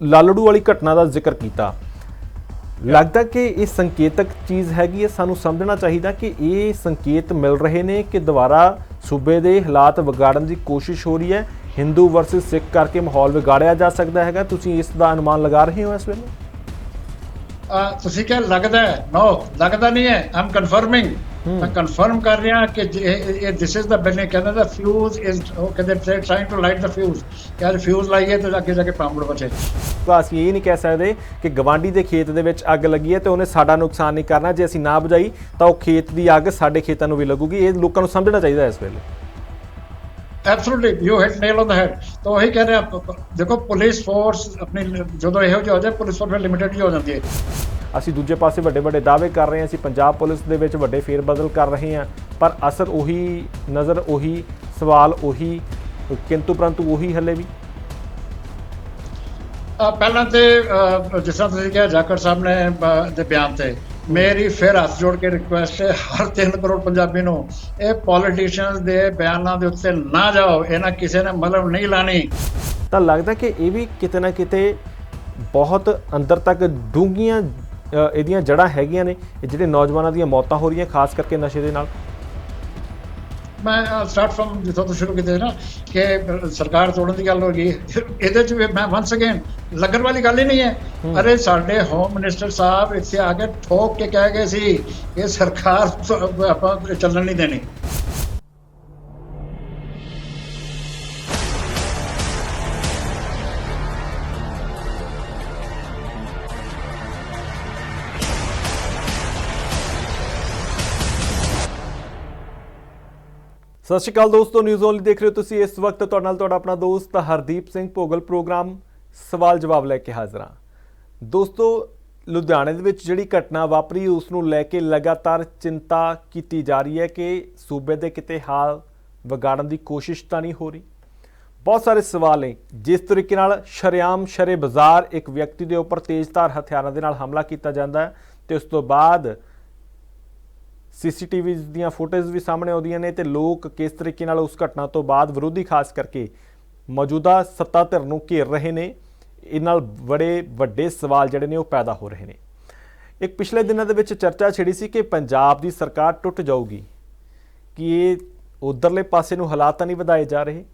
ਲਾਲੜੂ ਵਾਲੀ ਘਟਨਾ ਦਾ ਜ਼ਿਕਰ ਕੀਤਾ। ਲੱਗਦਾ ਕਿ ਇਹ ਸੰਕੇਤਕ ਚੀਜ਼ ਹੈਗੀ ਹੈ। ਸਾਨੂੰ ਸਮਝਣਾ ਚਾਹੀਦਾ ਕਿ ਇਹ ਸੰਕੇਤ ਮਿਲ ਰਹੇ ਨੇ ਕਿ ਦੁਬਾਰਾ ਸੂਬੇ ਦੇ ਹਾਲਾਤ ਵਿਗਾੜਨ ਦੀ ਕੋਸ਼ਿਸ਼ ਹੋ ਰਹੀ ਹੈ। ਹਿੰਦੂ ਵਰਸਸ ਸਿੱਖ ਕਰਕੇ ਮਾਹੌਲ ਵਿਗਾੜਿਆ ਜਾ ਸਕਦਾ ਹੈਗਾ। ਤੁਸੀਂ ਇਸ ਦਾ ਅਨੁਮਾਨ ਲਗਾ ਰਹੇ ਹੋ ਇਸ ਵੇਲੇ? ਤੁਸੀਂ ਕਿਹਾ ਲੱਗਦਾ ਹੈ। ਨੋ ਲੱਗਦਾ ਨਹੀਂ ਹੈ। ਆਮ ਕਨਫਰਮਿੰਗ ਮੈਂ ਕਨਫਰਮ ਕਰ ਰਿਹਾ ਕਿ ਇਹ ਦਿਸ ਇਜ਼ ਦਾ ਬਿਲਡਿੰਗ ਕਹਿੰਦਾ ਦਾ ਫਿਊਜ਼ ਇਜ਼ ਉਹ ਕਹਿੰਦੇ ਦੇ ਟ੍ਰਾਈਂਗ ਟੂ ਲਾਈਟ ਦਾ ਫਿਊਜ਼ ਯਾਰ ਫਿਊਜ਼ ਲਾਈਏ ਤੇ ਅੱਗੇ ਜਾ ਕੇ ਪਾਮੜ ਬਚੇ। ਤਾਂ ਅਸੀਂ ਇਹ ਨਹੀਂ ਕਹਿ ਸਕਦੇ ਕਿ ਗਵਾਂਡੀ ਦੇ ਖੇਤ ਦੇ ਵਿੱਚ ਅੱਗ ਲੱਗੀ ਹੈ ਤੇ ਉਹਨੇ ਸਾਡਾ ਨੁਕਸਾਨ ਨਹੀਂ ਕਰਨਾ। ਜੇ ਅਸੀਂ ਨਾ ਬੁਝਾਈ ਤਾਂ ਉਹ ਖੇਤ ਦੀ ਅੱਗ ਸਾਡੇ ਖੇਤਾਂ ਨੂੰ ਵੀ ਲੱਗੂਗੀ। ਇਹ ਲੋਕਾਂ ਨੂੰ ਸਮਝਣਾ ਚਾਹੀਦਾ ਇਸ ਵੇਲੇ। Absolutely you hit nail on the head ਤਾਂ ਉਹੀ ਕਹਿ ਰਿਹਾ ਦੇਖੋ ਪੁਲਿਸ ਫੋਰਸ ਆਪਣੀ ਜਦੋਂ ਇਹੋ ਜਿਹਾ ਹੋ ਜਾਏ ਪੁਲਿਸ ਫੋਰਸ ਲਿਮਿਟਡ ਹੀ ਹੋ ਜਾਂਦੀ ਹੈ। ਅਸੀਂ ਦੂਜੇ ਪਾਸੇ ਵੱਡੇ ਵੱਡੇ ਦਾਅਵੇ ਕਰ ਰਹੇ ਹਾਂ ਅਸੀਂ ਪੰਜਾਬ ਪੁਲਿਸ ਦੇ ਵਿੱਚ ਵੱਡੇ ਫੇਰ ਬਦਲ ਕਰ ਰਹੇ ਹਾਂ ਪਰ ਅਸਰ ਉਹੀ ਨਜ਼ਰ ਉਹੀ ਸਵਾਲ ਉਹੀ ਕਿੰਤੂ ਪਰੰਤੂ ਉਹੀ ਹੱਲੇ ਵੀ। ਪਹਿਲਾਂ ਤੇ ਜਿਸ ਤਰ੍ਹਾਂ ਤੁਸੀਂ ਕਿਹਾ ਜਾਕਰ ਸਾਹਿਬ ਨੇ ਦੇ ਬਿਆਨ ਤੇ ਮੇਰੀ ਫਿਰ ਹੱਥ ਜੋੜ ਕੇ ਰਿਕੁਐਸਟ ਹੈ, ਹਰ 3 ਕਰੋੜ ਪੰਜਾਬੀ ਨੂੰ, ਇਹ ਪੋਲੀਟੀਸ਼ੀਅਨਸ ਦੇ ਬਿਆਨਾਂ ਦੇ ਉੱਤੇ ਨਾ ਜਾਓ ਇਹਨਾਂ ਕਿਸੇ ਨੇ ਮਲਮ ਨਹੀਂ ਲਾਣੀ। ਤਾਂ ਲੱਗਦਾ ਕਿ ਇਹ ਵੀ ਕਿਤੇ ਨਾ ਕਿਤੇ ਬਹੁਤ ਅੰਦਰ ਤੱਕ ਡੂੰਘੀਆਂ ਇਹਦੀਆਂ ਜੜ੍ਹਾਂ ਹੈਗੀਆਂ ਨੇ ਜਿਹੜੇ ਨੌਜਵਾਨਾਂ ਦੀਆਂ ਮੌਤਾਂ ਹੋ ਰਹੀਆਂ, ਖਾਸ ਕਰਕੇ ਨਸ਼ੇ ਦੇ ਨਾਲ। ਮੈਂ ਸਟਾਰਟ ਫਰਮ ਜਿੱਥੋਂ ਤੋਂ ਸ਼ੁਰੂ ਕੀਤੇ ਨਾ ਕਿ ਸਰਕਾਰ ਤੋੜਨ ਦੀ ਗੱਲ ਹੋ ਗਈ ਇਹਦੇ ਚ ਮੈਂ ਵਾਂਸ ਅਗੇਨ ਲੱਗਣ ਵਾਲੀ ਗੱਲ ਹੀ ਨਹੀਂ ਹੈ। ਅਰੇ ਸਾਡੇ ਹੋਮ ਮਿਨਿਸਟਰ ਸਾਹਿਬ ਇੱਥੇ ਆ ਕੇ ਠੋਕ ਕੇ ਕਹਿ ਗਏ ਸੀ ਇਹ ਸਰਕਾਰ ਆਪਾਂ ਚੱਲਣ ਨਹੀਂ ਦੇਣੀ। ਸਤਿ ਸ਼੍ਰੀ ਅਕਾਲ ਦੋਸਤੋ ਨਿਊਜ਼ ਓਨਲੀ ਦੇਖ ਰਹੇ ਹੋ ਤੁਸੀਂ ਇਸ ਵਕਤ। ਤੁਹਾਡੇ ਨਾਲ ਤੁਹਾਡਾ ਆਪਣਾ ਦੋਸਤ ਹਰਦੀਪ ਸਿੰਘ ਭੋਗਲ ਪ੍ਰੋਗਰਾਮ, ਸਵਾਲ ਜਵਾਬ ਲੈ ਕੇ ਹਾਜ਼ਰ ਹਾਂ। ਦੋਸਤੋ, ਲੁਧਿਆਣੇ ਦੇ ਵਿੱਚ ਜਿਹੜੀ ਘਟਨਾ ਵਾਪਰੀ, ਉਸ ਨੂੰ ਲੈ ਕੇ ਲਗਾਤਾਰ ਚਿੰਤਾ ਕੀਤੀ ਜਾ ਰਹੀ ਹੈ ਕਿ ਸੂਬੇ ਦੇ ਕਿਤੇ ਹਾਲ ਵਿਗਾੜਨ ਦੀ ਕੋਸ਼ਿਸ਼ ਤਾਂ ਨਹੀਂ ਹੋ ਰਹੀ। ਬਹੁਤ ਸਾਰੇ ਸਵਾਲ ਨੇ। ਜਿਸ ਤਰੀਕੇ ਨਾਲ ਸ਼ਰੇਆਮ ਸ਼ਰੇ ਬਾਜ਼ਾਰ ਇੱਕ ਵਿਅਕਤੀ ਦੇ ਉੱਪਰ ਤੇਜ਼ਧਾਰ ਹਥਿਆਰਾਂ ਦੇ ਨਾਲ ਹਮਲਾ ਕੀਤਾ ਜਾਂਦਾ ਹੈ ਤੇ ਉਸ ਤੋਂ ਬਾਅਦ ਸੀਸੀਟੀਵੀ ਦੀਆਂ ਫੁਟੇਜ ਵੀ ਸਾਹਮਣੇ ਆਉਂਦੀਆਂ ਨੇ ਤੇ ਲੋਕ ਕਿਸ ਤਰੀਕੇ ਨਾਲ ਉਸ ਘਟਨਾ ਤੋਂ ਬਾਅਦ ਵਿਰੋਧੀ ਖਾਸ ਕਰਕੇ ਮੌਜੂਦਾ ਸੱਤਾ ਧਿਰ ਨੂੰ ਘੇਰ ਰਹੇ ਨੇ, ਇਹ ਨਾਲ ਬੜੇ ਵੱਡੇ ਸਵਾਲ ਜਿਹੜੇ ਨੇ ਉਹ ਪੈਦਾ ਹੋ ਰਹੇ ਨੇ। ਇੱਕ ਪਿਛਲੇ ਦਿਨਾਂ ਦੇ ਵਿੱਚ ਚਰਚਾ ਛਿੜੀ ਸੀ ਕਿ ਪੰਜਾਬ ਦੀ ਸਰਕਾਰ ਟੁੱਟ ਜਾਊਗੀ। ਕਿ ਇਹ ਉਧਰਲੇ ਪਾਸੇ ਨੂੰ ਹਾਲਾਤ ਤਾਂ ਨਹੀਂ ਵਧਾਏ ਜਾ ਰਹੇ?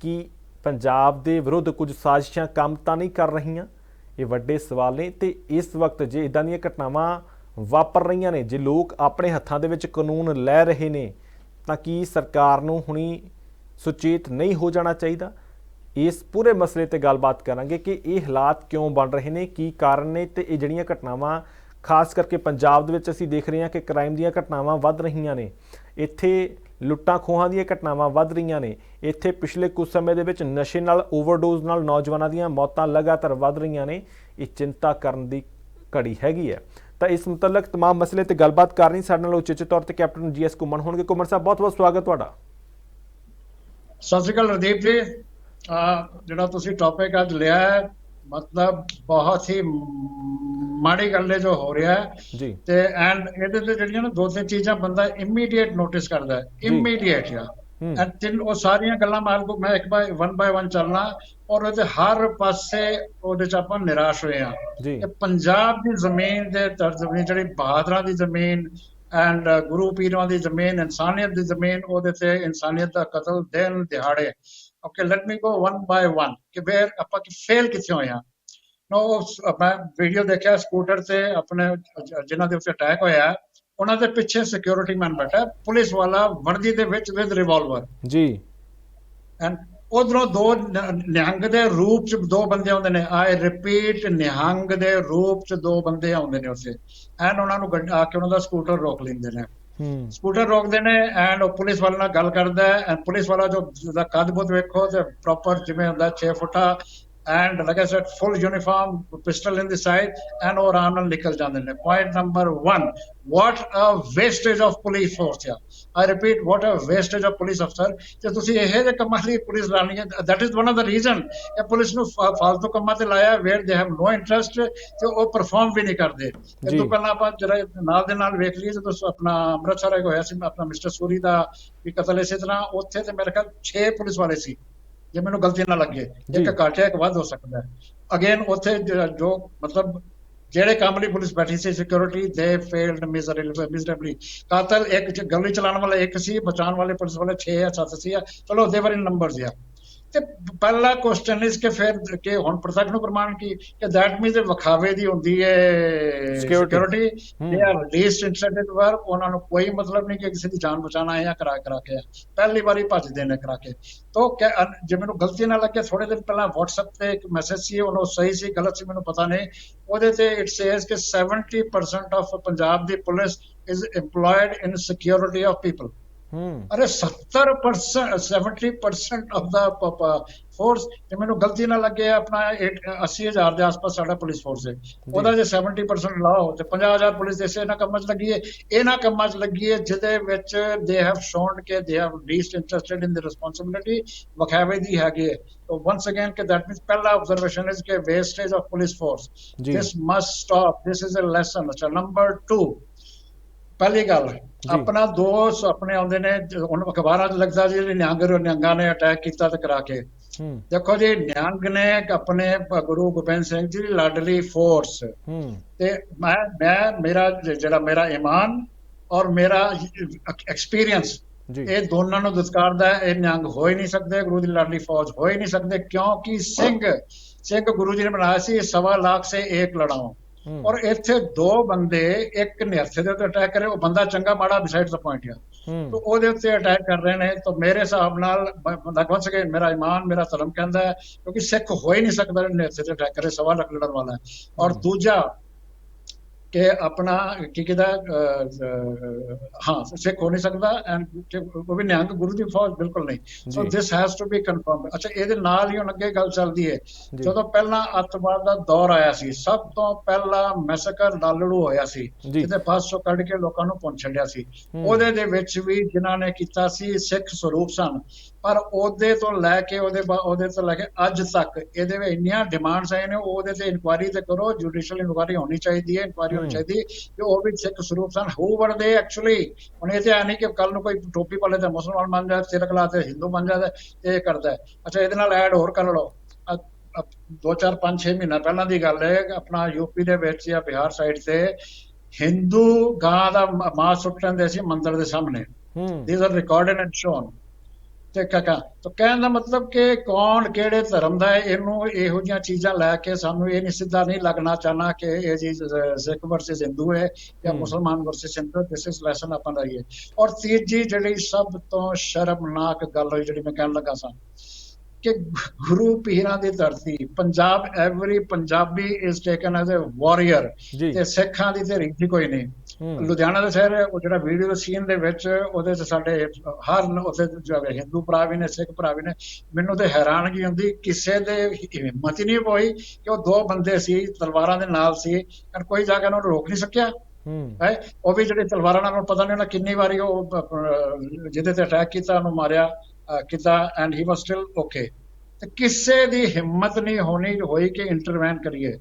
ਕਿ ਪੰਜਾਬ ਦੇ ਵਿਰੁੱਧ ਕੁਝ ਸਾਜ਼ਿਸ਼ਾਂ ਕੰਮ ਤਾਂ ਨਹੀਂ ਕਰ ਰਹੀਆਂ? ਇਹ ਵੱਡੇ ਸਵਾਲ ਨੇ ਤੇ ਇਸ ਵਕਤ ਜੇ ਇਦਾਂ ਦੀਆਂ ਘਟਨਾਵਾਂ ਵਾਪਰ ਰਹੀਆਂ ਨੇ। ਜੇ ਲੋਕ ਆਪਣੇ ਹੱਥਾਂ ਦੇ ਵਿੱਚ ਕਾਨੂੰਨ ਲੈ ਰਹੇ ਨੇ, ਤਾਂ ਕੀ ਸਰਕਾਰ ਨੂੰ ਹੁਣੀ ਸੁਚੇਤ ਨਹੀਂ ਹੋ ਜਾਣਾ ਚਾਹੀਦਾ? ਇਸ ਪੂਰੇ ਮਸਲੇ ਤੇ ਗੱਲਬਾਤ ਕਰਾਂਗੇ ਕਿ ਇਹ ਹਾਲਾਤ ਕਿਉਂ ਬਣ ਰਹੇ ਨੇ, ਕੀ ਕਾਰਨ ਨੇ ਤੇ ਇਹ ਜਿਹੜੀਆਂ ਘਟਨਾਵਾਂ, ਖਾਸ ਕਰਕੇ ਪੰਜਾਬ ਦੇ ਵਿੱਚ ਅਸੀਂ ਦੇਖ ਰਹੇ ਹਾਂ ਕਿ ਕ੍ਰਾਈਮ ਦੀਆਂ ਘਟਨਾਵਾਂ ਵੱਧ ਰਹੀਆਂ ਨੇ। ਇੱਥੇ ਲੁੱਟਾਂ ਖੋਹਾਂ ਦੀਆਂ ਘਟਨਾਵਾਂ ਵੱਧ ਰਹੀਆਂ ਨੇ। ਇੱਥੇ ਪਿਛਲੇ ਕੁਝ ਸਮੇਂ ਦੇ ਵਿੱਚ ਨਸ਼ੇ ਨਾਲ, ਓਵਰਡੋਜ਼ ਨਾਲ ਨੌਜਵਾਨਾਂ ਦੀਆਂ ਮੌਤਾਂ ਲਗਾਤਾਰ ਵੱਧ ਰਹੀਆਂ ਨੇ। ਇਹ ਚਿੰਤਾ ਕਰਨ ਦੀ ਘੜੀ ਹੈਗੀ ਹੈ। ਤਾਂ ਇਸ ਮੁਤਲਕ तमाम ਮਸਲੇ ਤੇ ਗੱਲਬਾਤ ਕਰਨੀ ਸਾਡੇ ਨਾਲ ਉਚੇਚੇ ਤੌਰ ਤੇ ਕੈਪਟਨ ਜੀਐਸ ਕੁਮਨ ਹੋਣਗੇ ਕੁਮਨ ਸਾਹਿਬ ਬਹੁਤ ਬਹੁਤ ਸਵਾਗਤ ਤੁਹਾਡਾ ਸਤਿ ਸ਼੍ਰੀ ਅਕਾਲ ਰਦੀਪ ਜੀ ਅਹ ਜਿਹੜਾ ਤੁਸੀਂ ਟੌਪਿਕ ਅੱਜ ਲਿਆ ਹੈ ਮਤਲਬ ਬਹੁਤ ਹੀ ਮਾੜੀ ਗੱਲ ਹੈ ਜੋ ਹੋ ਰਿਹਾ ਹੈ ਜੀ ਤੇ ਐਂਡ ਇਹਦੇ ਤੇ ਜਿਹੜੀਆਂ ਨਾ ਦੋ ਤਿੰਨ ਚੀਜ਼ਾਂ ਬੰਦਾ ਇਮੀਡੀਏਟ ਨੋਟਿਸ ਕਰਦਾ ਹੈ ਜੀ। ਇਮੀਡੀਏਟ ਆ ਤਿੰਨ ਉਹ ਸਾਰੀਆਂ ਗੱਲਾਂ ਮਾਰ ਕੋ ਮੈਂ ਇੱਕ ਬਾਈ ਵਨ ਬਾਈ ਵਨ ਚੱਲਣਾ। ਔਰ ਉਹਦੇ ਹਰ ਪਾਸੇ ਉਹਦੇ ਚ ਆਪਾਂ ਨਿਰਾਸ਼ ਹੋਏ ਆ ਕਿ ਪੰਜਾਬ ਦੀ ਜ਼ਮੀਨ ਦੇ ਤਰਜ਼ਮੀਨ ਜਿਹੜੀ ਬਹਾਦਰਾਂ ਦੀ ਜ਼ਮੀਨ ਐਂਡ ਗੁਰੂ ਪੀਰਾਂ ਦੀ ਜ਼ਮੀਨ ਇਨਸਾਨੀਅਤ ਦੀ ਜ਼ਮੀਨ ਉਹਦੇ ਤੇ ਇਨਸਾਨੀਅਤ ਦਾ ਕਤਲ ਦਿਨ ਦਿਹਾੜੇ। Okay let me go one by one ਕਿ ਵੇਰ ਆਪਾਂ ਕਿ ਫੇਲ ਕਿੱਥੇ ਹੋਏ ਆ ਨੋ ਮੈਂ ਵੀਡੀਓ ਦੇਖਿਆ ਸਕੂਟਰ ਤੇ ਆਪਣੇ ਜਿਨ੍ਹਾਂ ਦੇ ਉੱਤੇ ਅਟੈਕ ਹੋਇਆ। ਉਹਨਾਂ ਦੇ ਪਿੱਛੇ ਸਿਕਿਉਰਿਟੀ ਮੈਨ ਬੈਠਾ ਪੁਲਿਸ ਵਾਲਾ ਵਰਦੀ ਦੇ ਵਿੱਚ ਵਿਦ ਰਿਵਾਲਵਰ ਜੀ। ਐਂਡ ਉਧਰੋਂ ਦੋ ਨਿਹੰਗ ਦੇ ਰੂਪ ਚ ਦੋ ਬੰਦੇ ਆਉਂਦੇ ਨੇ। ਆਈ ਰਿਪੀਟ ਨਿਹੰਗ ਦੇ ਰੂਪ ਚ ਦੋ ਬੰਦੇ ਆਉਂਦੇ ਨੇ ਉੱਥੇ। ਐਂਡ ਉਹਨਾਂ ਨੂੰ ਆ ਕੇ ਉਹਨਾਂ ਦਾ ਸਕੂਟਰ ਰੋਕ ਲੈਂਦੇ ਨੇ। ਹੂੰ। ਸਕੂਟਰ ਰੋਕਦੇ ਨੇ ਐਂਡ ਉਹ ਪੁਲਿਸ ਵਾਲੇ ਨਾਲ ਗੱਲ ਕਰਦਾ ਐਂਡ ਪੁਲਿਸ ਵਾਲਾ ਜੋ ਜਿਹਦਾ ਕੱਦ ਬੁੱਧ ਵੇਖੋ ਤੇ ਪ੍ਰੋਪਰ ਜਿਵੇਂ ਹੁੰਦਾ 6 ਫੁੱਟਾ and like I said full uniform pistol in the side and ਉਹ ਆਰਾਮ ਨਾਲ ਨਿਕਲ ਜਾਂਦੇ ਨੇ point number 1 what a wastage of police force ਆ I repeat what a wastage of police ਅਫਸਰ ਤੇ ਤੁਸੀਂ ਇਹ ਜੇ ਕੰਮਾਂ ਲਈ ਪੁਲਿਸ ਲਾਣੀ ਹੈ that is one of the reason ਇਹ ਪੁਲਿਸ ਨੂੰ ਫਾਲਤੂ ਕੰਮਾਂ ਤੇ ਲਾਇਆ wear they have no interest ਤੇ ਉਹ ਪਰਫਾਰਮ ਵੀ ਨਹੀਂ ਕਰਦੇ। ਇਹ ਤੋਂ ਪਹਿਲਾਂ ਆਪਾਂ ਜਰਾ ਨਾਲ ਦੇ ਨਾਲ ਵੇਖ ਲਈਏ ਜਦੋਂ ਆਪਣਾ ਅੰਮ੍ਰਿਤਸਰ ਹੋਇਆ ਸੀ ਆਪਣਾ ਮਿਸਟਰ ਸੂਰੀ ਦਾ ਵੀ ਕਤਲ ਇਸੇ ਤਰ੍ਹਾਂ ਉੱਥੇ ਤੇ ਮੇਰੇ ਖਿਆਲ 6 ਪੁਲਿਸ ਵਾਲੇ ਸੀ ਜੇ ਮੈਨੂੰ ਗਲਤੀ ਨਾ ਲੱਗੇ। ਇੱਕ ਘੱਟ ਇੱਕ ਵੱਧ ਹੋ ਸਕਦਾ ਹੈ। ਅਗੇਨ ਉੱਥੇ ਜ- ਮਤਲਬ ਜਿਹੜੇ ਕੰਮ ਲਈ ਪੁਲਿਸ ਬੈਠੀ ਸੀ ਸਿਕਿਉਰਿਟੀ ਦੇ ਫੇਲਡ ਮਿਜ਼ਰੇਬਲੀ ਕਾਤਲ ਇੱਕ ਗੋਲੀ ਚਲਾਉਣ ਵਾਲਾ ਇੱਕ ਸੀ ਬਚਾਉਣ ਵਾਲੇ ਪੁਲਿਸ ਵਾਲੇ 6 ਜਾਂ 7 ਸੀ ਚਲੋ ਦੇਵਰ ਇਨ ਨੰਬਰਸ ਆ। ਤੇ ਪਹਿਲਾ ਕੁਐਸਚਨ ਇਸ ਕਿ ਫਿਰ ਕਿ ਹੁਣ ਪ੍ਰਤੱਖ ਨੂੰ ਪ੍ਰਮਾਣ ਕੀ ਕਿ ਦੈਟ ਮੀਨਸ ਵਿਖਾਵੇ ਦੀ ਹੁੰਦੀ ਹੈ. Security. They are least interested work ਉਹਨਾਂ ਨੂੰ ਕੋਈ ਮਤਲਬ ਨਹੀਂ ਕਿ ਕਿਸੇ ਦੀ ਜਾਨ ਬਚਾਉਣਾ ਹੈ ਜਾਂ ਕਰਾ ਕਰਾ ਕੇ ਪਹਿਲੀ ਵਾਰੀ ਭੱਜਦੇ ਨੇ ਕਰਾ ਕੇ ਤੋ ਜੇ ਮੈਨੂੰ ਗਲਤੀ ਨਾ ਲੱਗੇ ਥੋੜੇ ਦਿਨ ਪਹਿਲਾਂ WhatsApp ਤੇ ਇੱਕ ਮੈਸੇਜ ਸੀ ਉਹਨੂੰ ਸਹੀ ਸੀ ਗਲਤ ਸੀ ਮੈਨੂੰ ਪਤਾ ਨਹੀਂ ਉਹਦੇ ਤੇ ਇਟ ਸੇਜ਼ ਕਿ 70% of Punjab the police is EMPLOYED in security of people are 70% 70% of the force ਜੇ ਮੈਨੂੰ ਗਲਤੀ ਨਾ ਲੱਗੇ ਆਪਣਾ 80000 ਦੇ ਆਸ-ਪਾਸ ਸਾਡਾ ਪੁਲਿਸ ਫੋਰਸ ਹੈ। ਉਹਦਾ ਜੇ 70% ਲਾਓ ਤੇ 50000 ਪੁਲਿਸ ਦੇਸੇ ਇਹਨਾਂ ਕੰਮਾਂ 'ਚ ਲੱਗੀ ਹੈ। ਇਹਨਾਂ ਕੰਮਾਂ 'ਚ ਲੱਗੀ ਹੈ ਜਿਹਦੇ ਵਿੱਚ ਦੇ ਹੈਵ ਸ਼ੋਨ ਕਿ they have least interested in the responsibility ਵਖਾਵੇ ਦੀ ਹੈਗੀ so once again ਕਿ that means ਪਹਿਲਾ observation is ਕਿ wastage of police force this must stop this is a lesson ਅੱਛਾ number 2 ਪਹਿਲੀ ਗੱਲ ਆਪਣਾ ਦੋਸਤ ਆਪਣੇ ਆਉਂਦੇ ਨੇ ਹੁਣ ਅਖਬਾਰਾਂ 'ਚ ਲੱਗਦਾ ਜੀ ਨਿਹੰਗ ਨਿਹੰਗਾਂ ਨੇ ਅਟੈਕ ਕੀਤਾ ਤੇ ਕਰਾ ਕੇ। ਦੇਖੋ ਜੀ ਨਿਹੰਗ ਨੇ ਆਪਣੇ ਗੁਰੂ ਗੋਬਿੰਦ ਸਿੰਘ ਜੀ ਦੀ ਲਾਡਲੀ ਫੋਰਸ ਤੇ ਮੈਂ ਮੈਂ ਮੇਰਾ ਜਿਹੜਾ ਮੇਰਾ ਈਮਾਨ ਔਰ ਮੇਰਾ ਐਕਸਪੀਰੀਅੰਸ ਇਹ ਦੋਨਾਂ ਨੂੰ ਦੁਸਕਾਰਦਾ ਇਹ ਨਿਹੰਗ ਹੋ ਹੀ ਨਹੀਂ ਸਕਦੇ ਗੁਰੂ ਦੀ ਲਾਡਲੀ ਫੌਜ ਹੋ ਹੀ ਨਹੀਂ ਸਕਦੇ ਕਿਉਂਕਿ ਸਿੰਘ ਸਿੰਘ ਗੁਰੂ ਜੀ ਨੇ ਬਣਾਇਆ ਸੀ ਸਵਾ ਲੱਖ ਸੇ ਏਕ ਲੜਾਓ ਹੂੰ ਔਰ ਇੱਥੇ ਦੋ ਬੰਦੇ ਇੱਕ ਨਿਹਰਥੇ ਦੇ ਉੱਤੇ ਅਟੈਕ ਕਰੇ ਉਹ ਬੰਦਾ ਚੰਗਾ ਮਾੜਾ ਡਿਸਾਈਡ ਦਾ ਪੁਆਇੰਟ ਆ। ਤੋ ਉਹਦੇ ਉੱਤੇ ਅਟੈਕ ਕਰ ਰਹੇ ਨੇ ਤਾਂ ਮੇਰੇ ਹਿਸਾਬ ਨਾਲ ਲਗਭਗ ਸਕੇ ਮੇਰਾ ਇਮਾਨ ਮੇਰਾ ਧਰਮ ਕਹਿੰਦਾ ਹੈ ਕਿਉਂਕਿ ਸਿੱਖ ਹੋ ਹੀ ਨਹੀਂ ਸਕਦਾ ਨਿਹਰਥੇ ਤੇ ਅਟੈਕ ਕਰੇ ਸਵਾ ਲੱਖ ਲੜਨ ਵਾਲਾ ਔਰ। ਦੂਜਾ ਕਿ ਆਪਣਾ ਕੀ ਅਹ, ਹਾਂ ਸਿੱਖ ਹੋ ਨਹੀਂ ਸਕਦਾ ਐਂਡ ਉਹ ਵੀ ਨਿਹੰਗ ਗੁਰੂ ਦੀ ਫੌਜ ਬਿਲਕੁਲ ਨਹੀਂ so. This has to be confirmed ਅੱਛਾ ਇਹਦੇ ਨਾਲ ਹੀ ਹੁਣ ਅੱਗੇ ਗੱਲ ਚੱਲਦੀ ਹੈ। ਜਦੋਂ ਪਹਿਲਾਂ ਅੱਤਵਾਦ ਦਾ ਦੌਰ ਆਇਆ ਸੀ ਸਭ ਤੋਂ ਪਹਿਲਾ ਮੈਸੇਕਰ ਲਾਲੜੂ ਹੋਇਆ ਸੀ। ਜਿਹਦੇ ਪਾਸ ਕੱਢ ਕੇ ਲੋਕਾਂ ਨੂੰ ਪੁੰਨ ਛੱਡਿਆ ਸੀ। ਉਹਦੇ ਦੇ ਵਿੱਚ ਵੀ ਜਿਨ੍ਹਾਂ ਨੇ ਕੀਤਾ ਸੀ ਸਿੱਖ ਸਰੂਪ ਸਨ ਪਰ ਉਹਦੇ ਤੋਂ ਲੈ ਕੇ ਉਹਦੇ ਉਹਦੇ ਤੋਂ ਲੈ ਕੇ ਅੱਜ ਤੱਕ ਇਹਦੇ ਵਿੱਚ ਇੰਨੀਆਂ ਡਿਮਾਂਡਸ ਆਏ ਨੇ ਉਹਦੇ ਤੇ ਇਨਕੁਆਇਰੀ ਤੇ ਕਰੋ ਜੁਡੀਸ਼ੀਅਲ ਇਨਕੁਆਇਰੀ ਹੋਣੀ ਚਾਹੀਦੀ ਹੈ ਇਨਕੁਆਇਰੀ ਹੋਣੀ। ਚਾਹੀਦੀ ਕਿ ਉਹ ਵੀ ਸਿੱਖ ਸਰੂਪ ਸਨ ਹੂ ਵਰ ਦੇ ਐਕਚੁਅਲੀ ਹੁਣ ਇਹ ਤੇ ਆ ਨਹੀਂ ਕਿ ਕੱਲ ਨੂੰ ਕੋਈ ਟੋਪੀ ਵਾਲੇ ਤੇ ਮੁਸਲਮਾਨ ਬਣ ਜਾਏ ਤਿਲਕ ਲਾ ਤੇ ਹਿੰਦੂ ਬਣ ਜਾਏ ਇਹ ਕਰਦਾ ਹੈ। ਅੱਛਾ ਇਹਦੇ ਨਾਲ ਐਡ ਹੋਰ ਕਰ ਲਓ। ਅ- ਅ- ਦੋ ਚਾਰ ਪੰਜ ਛੇ ਮਹੀਨਾ ਪਹਿਲਾਂ ਦੀ ਗੱਲ ਹੈ ਆਪਣਾ ਯੂਪੀ ਦੇ ਵਿੱਚ ਜਾਂ ਬਿਹਾਰ ਸਾਈਡ ਤੇ ਹਿੰਦੂ ਗਾਂ ਦਾ ਮਾਸ ਸੁੱਟਣ ਦੇ ਸੀ ਮੰਦਿਰ ਦੇ ਸਾਹਮਣੇ। ਹੂੰ। These are recorded and shown ਤੇ ਕਾਕਾ ਤਾਂ ਕਹਿਣ ਦਾ ਮਤਲਬ ਕਿ ਕੌਣ ਕਿਹੜੇ ਧਰਮ ਦਾ ਹੈ ਇਹਨੂੰ ਇਹੋ ਜਿਹੀਆਂ ਚੀਜ਼ਾਂ ਲੈ ਕੇ ਸਾਨੂੰ ਇਹ ਨਹੀਂ ਸਿੱਧਾ ਨਹੀਂ ਲੱਗਣਾ ਚਾਹਨਾ ਕਿ ਇਹ ਅਹ, ਸਿੱਖ ਵਰਸਸ ਹਿੰਦੂ ਹੈ ਜਾਂ। ਮੁਸਲਮਾਨ ਵਰਸਸ ਹਿੰਦੂ ਦਿਸ ਇਜ਼ ਲੈਸਨ ਆਪਾਂ ਦਾ ਔਰ ਤੀਜੀ ਜਿਹੜੀ ਸਭ ਤੋਂ ਸ਼ਰਮਨਾਕ ਗੱਲ ਹੋਈ ਜਿਹੜੀ ਮੈਂ ਕਹਿਣ ਲੱਗਾ ਸਾਂ ਕਿ ਗੁਰੂ ਪੀਰਾਂ ਦੀ ਧਰਤੀ Punjab every Punjabi is taken as a warrior ਤੇ ਸਿੱਖਾਂ ਦੀ ਤੇ ਰੀਤੀ ਕੋਈ ਨਹੀਂ। ਲੁਧਿਆਣਾ ਦਾ ਸ਼ਹਿਰ ਉਹ ਜਿਹੜਾ ਵੀਡੀਓ ਸੀਨ ਦੇ ਵਿੱਚ ਉਹਦੇ ਚ ਸਾਡੇ ਹਰ ਨ- ਉੱਥੇ ਜੋ ਹੈ ਹਿੰਦੂ ਭਰਾ ਵੀ ਨੇ ਸਿੱਖ ਭਰਾ ਵੀ ਨੇ ਮੈਨੂੰ ਤੇ ਹੈਰਾਨਗੀ ਹੁੰਦੀ ਕਿਸੇ ਦੇ ਹਿੰਮਤ ਹੀ ਨਹੀਂ ਹੋਈ ਕਿ ਉਹ ਦੋ ਬੰਦੇ ਸੀ ਤਲਵਾਰਾਂ ਦੇ ਨਾਲ ਸੀ ਪਰ ਕੋਈ ਜਾ ਕੇ ਉਹਨਾਂ ਨੂੰ ਰੋਕ ਨਹੀਂ ਸਕਿਆ। ਹੂੰ। ਉਹ ਵੀ ਜਿਹੜੇ ਤਲਵਾਰਾਂ ਨਾਲ ਪਤਾ ਨਹੀਂ ਉਹਨਾਂ ਕਿੰਨੀ ਵਾਰੀ ਉਹ ਜਿਹਦੇ ਤੇ ਅਟੈਕ ਕੀਤਾ ਉਹਨੂੰ ਮਾਰਿਆ। ਕੀਤਾ and he was still okay ਤੇ ਕਿਸੇ ਦੀ ਹਿੰਮਤ ਨਹੀਂ ਹੋਣੀ ਹੋਈ ਕਿ ਇੰਟਰਵੈਨ ਕਰੀਏ।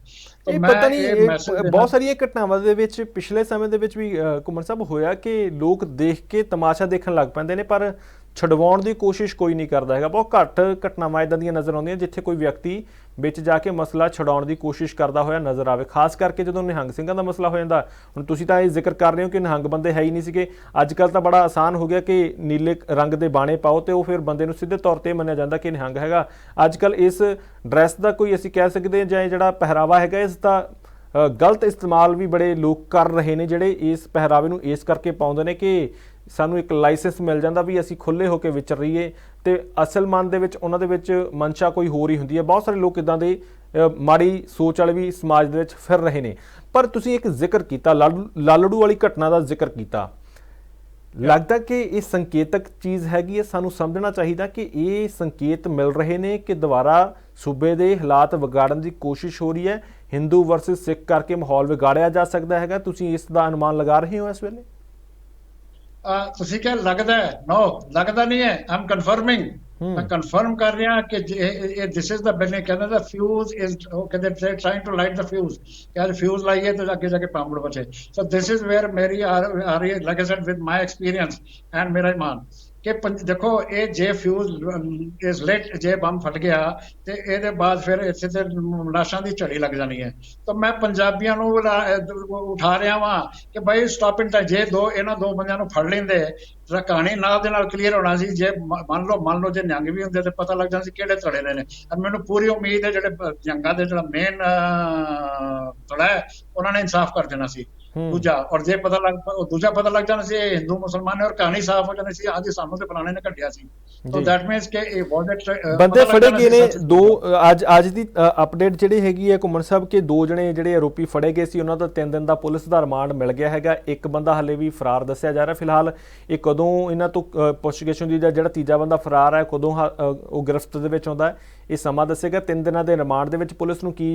ਤਾਂ ਮੈਂ ਪਤਾ ਨਹੀਂ ਬਹੁਤ ਸਾਰੀਆਂ ਘਟਨਾਵਾਂ ਦੇ ਵਿੱਚ ਪਿਛਲੇ ਸਮੇਂ ਦੇ ਵਿੱਚ ਵੀ ਕੁਮਾਰ ਸਾਹਿਬ ਹੋਇਆ ਕਿ ਲੋਕ ਦੇਖ ਕੇ ਤਮਾਸ਼ਾ ਦੇਖਣ ਲੱਗ ਪੈਂਦੇ ਨੇ ਪਰ ਛਡਵਾਉਣ ਦੀ ਕੋਸ਼ਿਸ਼ ਕੋਈ ਨਹੀਂ ਕਰਦਾ ਹੈਗਾ। ਬਹੁਤ ਘੱਟ ਘਟਨਾਵਾਂ ਇਦਾਂ ਦੀਆਂ ਨਜ਼ਰ ਆਉਂਦੀਆਂ ਜਿੱਥੇ ਕੋਈ ਵਿਅਕਤੀ ਵਿੱਚ ਜਾ ਕੇ ਮਸਲਾ ਛਡਾਉਣ ਦੀ ਕੋਸ਼ਿਸ਼ ਕਰਦਾ ਹੋਇਆ ਨਜ਼ਰ ਆਵੇ। ਖਾਸ ਕਰਕੇ ਜਦੋਂ ਨਿਹੰਗ ਸਿੰਘਾਂ ਦਾ ਮਸਲਾ ਹੋ ਜਾਂਦਾ, ਹੁਣ ਤੁਸੀਂ ਤਾਂ ਇਹ ਜ਼ਿਕਰ ਕਰ ਰਹੇ ਹੋ ਕਿ ਨਿਹੰਗ ਬੰਦੇ ਹੈ ਹੀ ਨਹੀਂ ਸੀਗੇ। ਅੱਜ ਕੱਲ ਤਾਂ ਬੜਾ ਆਸਾਨ ਹੋ ਗਿਆ ਕਿ ਨੀਲੇ ਰੰਗ ਦੇ ਬਾਣੇ ਪਾਓ ਤੇ ਉਹ ਫਿਰ ਬੰਦੇ ਨੂੰ ਸਿੱਧੇ ਤੌਰ ਤੇ ਮੰਨਿਆ ਜਾਂਦਾ ਕਿ ਨਿਹੰਗ ਹੈਗਾ। ਅੱਜ ਕੱਲ ਇਸ ਡਰੈਸ ਦਾ ਕੋਈ ਅਸੀਂ ਕਹਿ ਸਕਦੇ ਹਾਂ ਜਾਂ ਇਹ ਜਿਹੜਾ ਪਹਿਰਾਵਾ ਹੈਗਾ, ਇਸ ਦਾ ਗਲਤ ਇਸਤੇਮਾਲ ਵੀ ਬੜੇ ਲੋਕ ਕਰ ਰਹੇ ਨੇ ਜਿਹੜੇ ਇਸ ਪਹਿਰਾਵੇ ਨੂੰ ਇਸ ਕਰਕੇ ਪਾਉਂਦੇ ਨੇ ਕਿ ਸਾਨੂੰ ਇੱਕ ਲਾਇਸੈਂਸ ਮਿਲ ਜਾਂਦਾ ਵੀ ਅਸੀਂ ਖੁੱਲੇ ਹੋ ਕੇ ਵਿਚਰ ਰਹੀਏ ਤੇ ਅਸਲ ਮਨ ਦੇ ਵਿੱਚ, ਉਹਨਾਂ ਦੇ ਵਿੱਚ ਮਨਸ਼ਾ ਕੋਈ ਹੋਰ ਹੀ ਹੁੰਦੀ ਹੈ। ਬਹੁਤ ਸਾਰੇ ਲੋਕ ਇਦਾਂ ਦੇ ਮਾੜੀ ਸੋਚ ਵਾਲੇ ਵੀ ਸਮਾਜ ਦੇ ਵਿੱਚ ਫਿਰ ਰਹੇ ਨੇ। ਪਰ ਤੁਸੀਂ ਇੱਕ ਜ਼ਿਕਰ ਕੀਤਾ, ਲਾਲੂ- ਲਾਲੜੂ ਵਾਲੀ ਘਟਨਾ ਦਾ ਜ਼ਿਕਰ ਕੀਤਾ। ਲੱਗਦਾ ਕਿ ਇਹ ਸੰਕੇਤਕ ਚੀਜ਼ ਹੈਗੀ ਹੈ। ਸਾਨੂੰ ਸਮਝਣਾ ਚਾਹੀਦਾ ਕਿ ਇਹ ਸੰਕੇਤ ਮਿਲ ਰਹੇ ਨੇ ਕਿ ਦੁਬਾਰਾ ਸੂਬੇ ਦੇ ਹਾਲਾਤ ਵਿਗਾੜਨ ਦੀ ਕੋਸ਼ਿਸ਼ ਹੋ ਰਹੀ ਹੈ। ਹਿੰਦੂ ਵਰਸਸ ਸਿੱਖ ਕਰਕੇ ਮਾਹੌਲ ਵਿਗਾੜਿਆ ਜਾ ਸਕਦਾ ਹੈਗਾ। ਤੁਸੀਂ ਇਸ ਦਾ ਅਨੁਮਾਨ ਲਗਾ ਰਹੇ ਹੋ ਇਸ ਵੇਲੇ? ਤੁਸੀਂ ਕਿਹਾ ਲੱਗਦਾ ਹੈ ਨੋ ਲੱਗਦਾ ਨਹੀਂ ਹੈ ਆਮ ਕਨਫਰਮਿੰਗ। ਮੈਂ ਕਨਫਰਮ ਕਰ ਰਿਹਾ ਕਿ ਇਹ ਦਿਸ ਇਜ਼ ਦਾ ਬਿਲਡਿੰਗ ਕਹਿੰਦਾ ਦਾ ਫਿਊਜ਼ ਇਜ਼ ਉਹ ਕਹਿੰਦੇ ਦੇ ਟ੍ਰਾਈਂਗ ਟੂ ਲਾਈਟ ਦਾ ਫਿਊਜ਼ ਅੱਜ ਫਿਊਜ਼ ਲਾਈਏ ਤਾਂ ਅੱਗੇ ਜਾ ਕੇ ਪਾਂਬੜ ਬਚੇ ਸੋ ਦਿਸ ਇਜ਼ ਵੇਅਰ ਮੇਰੀ ਆ ਆ ਰਹੀ ਹੈ like I said with my experience and ਮੇਰਾ ਇਮਾਨ ਕਿ ਪੰਜ- ਦੇਖੋ, ਇਹ ਜੇ ਫਿਊਜ਼ ਇਸ ਲੇਟ ਜੇ ਬੰਬ ਫਟ ਗਿਆ, ਤੇ ਇਹਦੇ ਬਾਅਦ ਫਿਰ ਇੱਥੇ ਤੇ ਲਾਸ਼ਾਂ ਦੀ ਝੜੀ ਲੱਗ ਜਾਣੀ ਹੈ। ਤਾਂ ਮੈਂ ਪੰਜਾਬੀਆਂ ਨੂੰ ਉਠਾ ਰਿਹਾ ਵਾਂ ਕਿ ਭਾਈ ਸਟਾਪ ਇਨ ਜੇ ਦੋ, ਇਹਨਾਂ ਦੋ ਬੰਦਿਆਂ ਨੂੰ ਫੜ ਲੈਂਦੇ ਤਾਂ ਕਹਾਣੀ ਨਾਲ ਦੇ ਨਾਲ ਕਲੀਅਰ ਹੋਣਾ ਸੀ ਜੇ ਮੰਨ ਲਓ ਮੰਨ ਲਓ ਜੇ ਨਿਹੰਗ ਵੀ ਹੁੰਦੇ ਤੇ ਪਤਾ ਲੱਗ ਜਾਣਾ ਸੀ ਕਿਹੜੇ ਧੜੇ ਦੇ ਨੇ। ਔਰ ਮੈਨੂੰ ਪੂਰੀ ਉਮੀਦ ਹੈ ਜਿਹੜੇ ਜੰਗਾਂ ਦੇ ਜਿਹੜਾ ਮੇਨ ਧੜਾ ਹੈ ਉਹਨਾਂ ਨੇ ਇਨਸਾਫ ਕਰ ਦੇਣਾ ਸੀ। ਦੂਜਾ ਔਰ ਜੇ ਪਤਾ ਲੱਗ ਦੂਜਾ ਪਤਾ ਲੱਗ ਜਾਣਾ ਸੀ ਇਹ ਹਿੰਦੂ ਮੁਸਲਮਾਨ ਨੇ ਔਰ ਕਹਾਣੀ ਸਾਫ਼ ਹੋ ਜਾਣੀ ਸੀ ਅੱਜ ਸਾਨੂੰ ਤੇ ਫਲਾਣੇ ਨੇ ਕੱਢਿਆ ਸੀ। ਸੋ। ਦੈਟ ਮੀਨਸ ਕਿ ਇਹ ਇਟ ਬੰਦੇ ਫੜੇ ਗਏ ਨੇ ਦੋ ਅੱਜ ਅੱਜ ਦੀ ਅਪਡੇਟ ਜਿਹੜੀ ਹੈਗੀ ਹੈ ਘੁੰਮਣ ਸਾਹਿਬ ਕਿ ਦੋ ਜਣੇ ਜਿਹੜੇ ਆਰੋਪੀ ਫੜੇ ਗਏ ਸੀ ਉਹਨਾਂ ਦਾ 3 ਦਿਨ ਦਾ ਪੁਲਿਸ ਦਾ ਰਿਮਾਂਡ ਮਿਲ ਗਿਆ ਹੈਗਾ। ਇੱਕ ਬੰਦਾ ਹਲੇ ਵੀ ਫਰਾਰ ਦੱਸਿਆ ਜਾ ਰਿਹਾ ਫਿਲਹਾਲ ਇਹ ਕਦੋਂ ਇਹਨਾਂ ਤੋਂ ਅ, ਪੁੱਛਗਿੱਛ ਹੁੰਦੀ ਜਾਂ ਜਿਹੜਾ ਤੀਜਾ ਬੰਦਾ ਫਰਾਰ ਹੈ ਕਦੋਂ ਉਹ ਗ੍ਰਿਫਤ ਦੇ ਵਿੱਚ ਆਉਂਦਾ ਹੈ ਇਹ ਸਮਾਂ ਦੱਸੇਗਾ 3 ਦਿਨਾਂ ਦੇ ਰਿਮਾਂਡ ਦੇ ਵਿੱਚ ਪੁਲਿਸ ਨੂੰ ਕੀ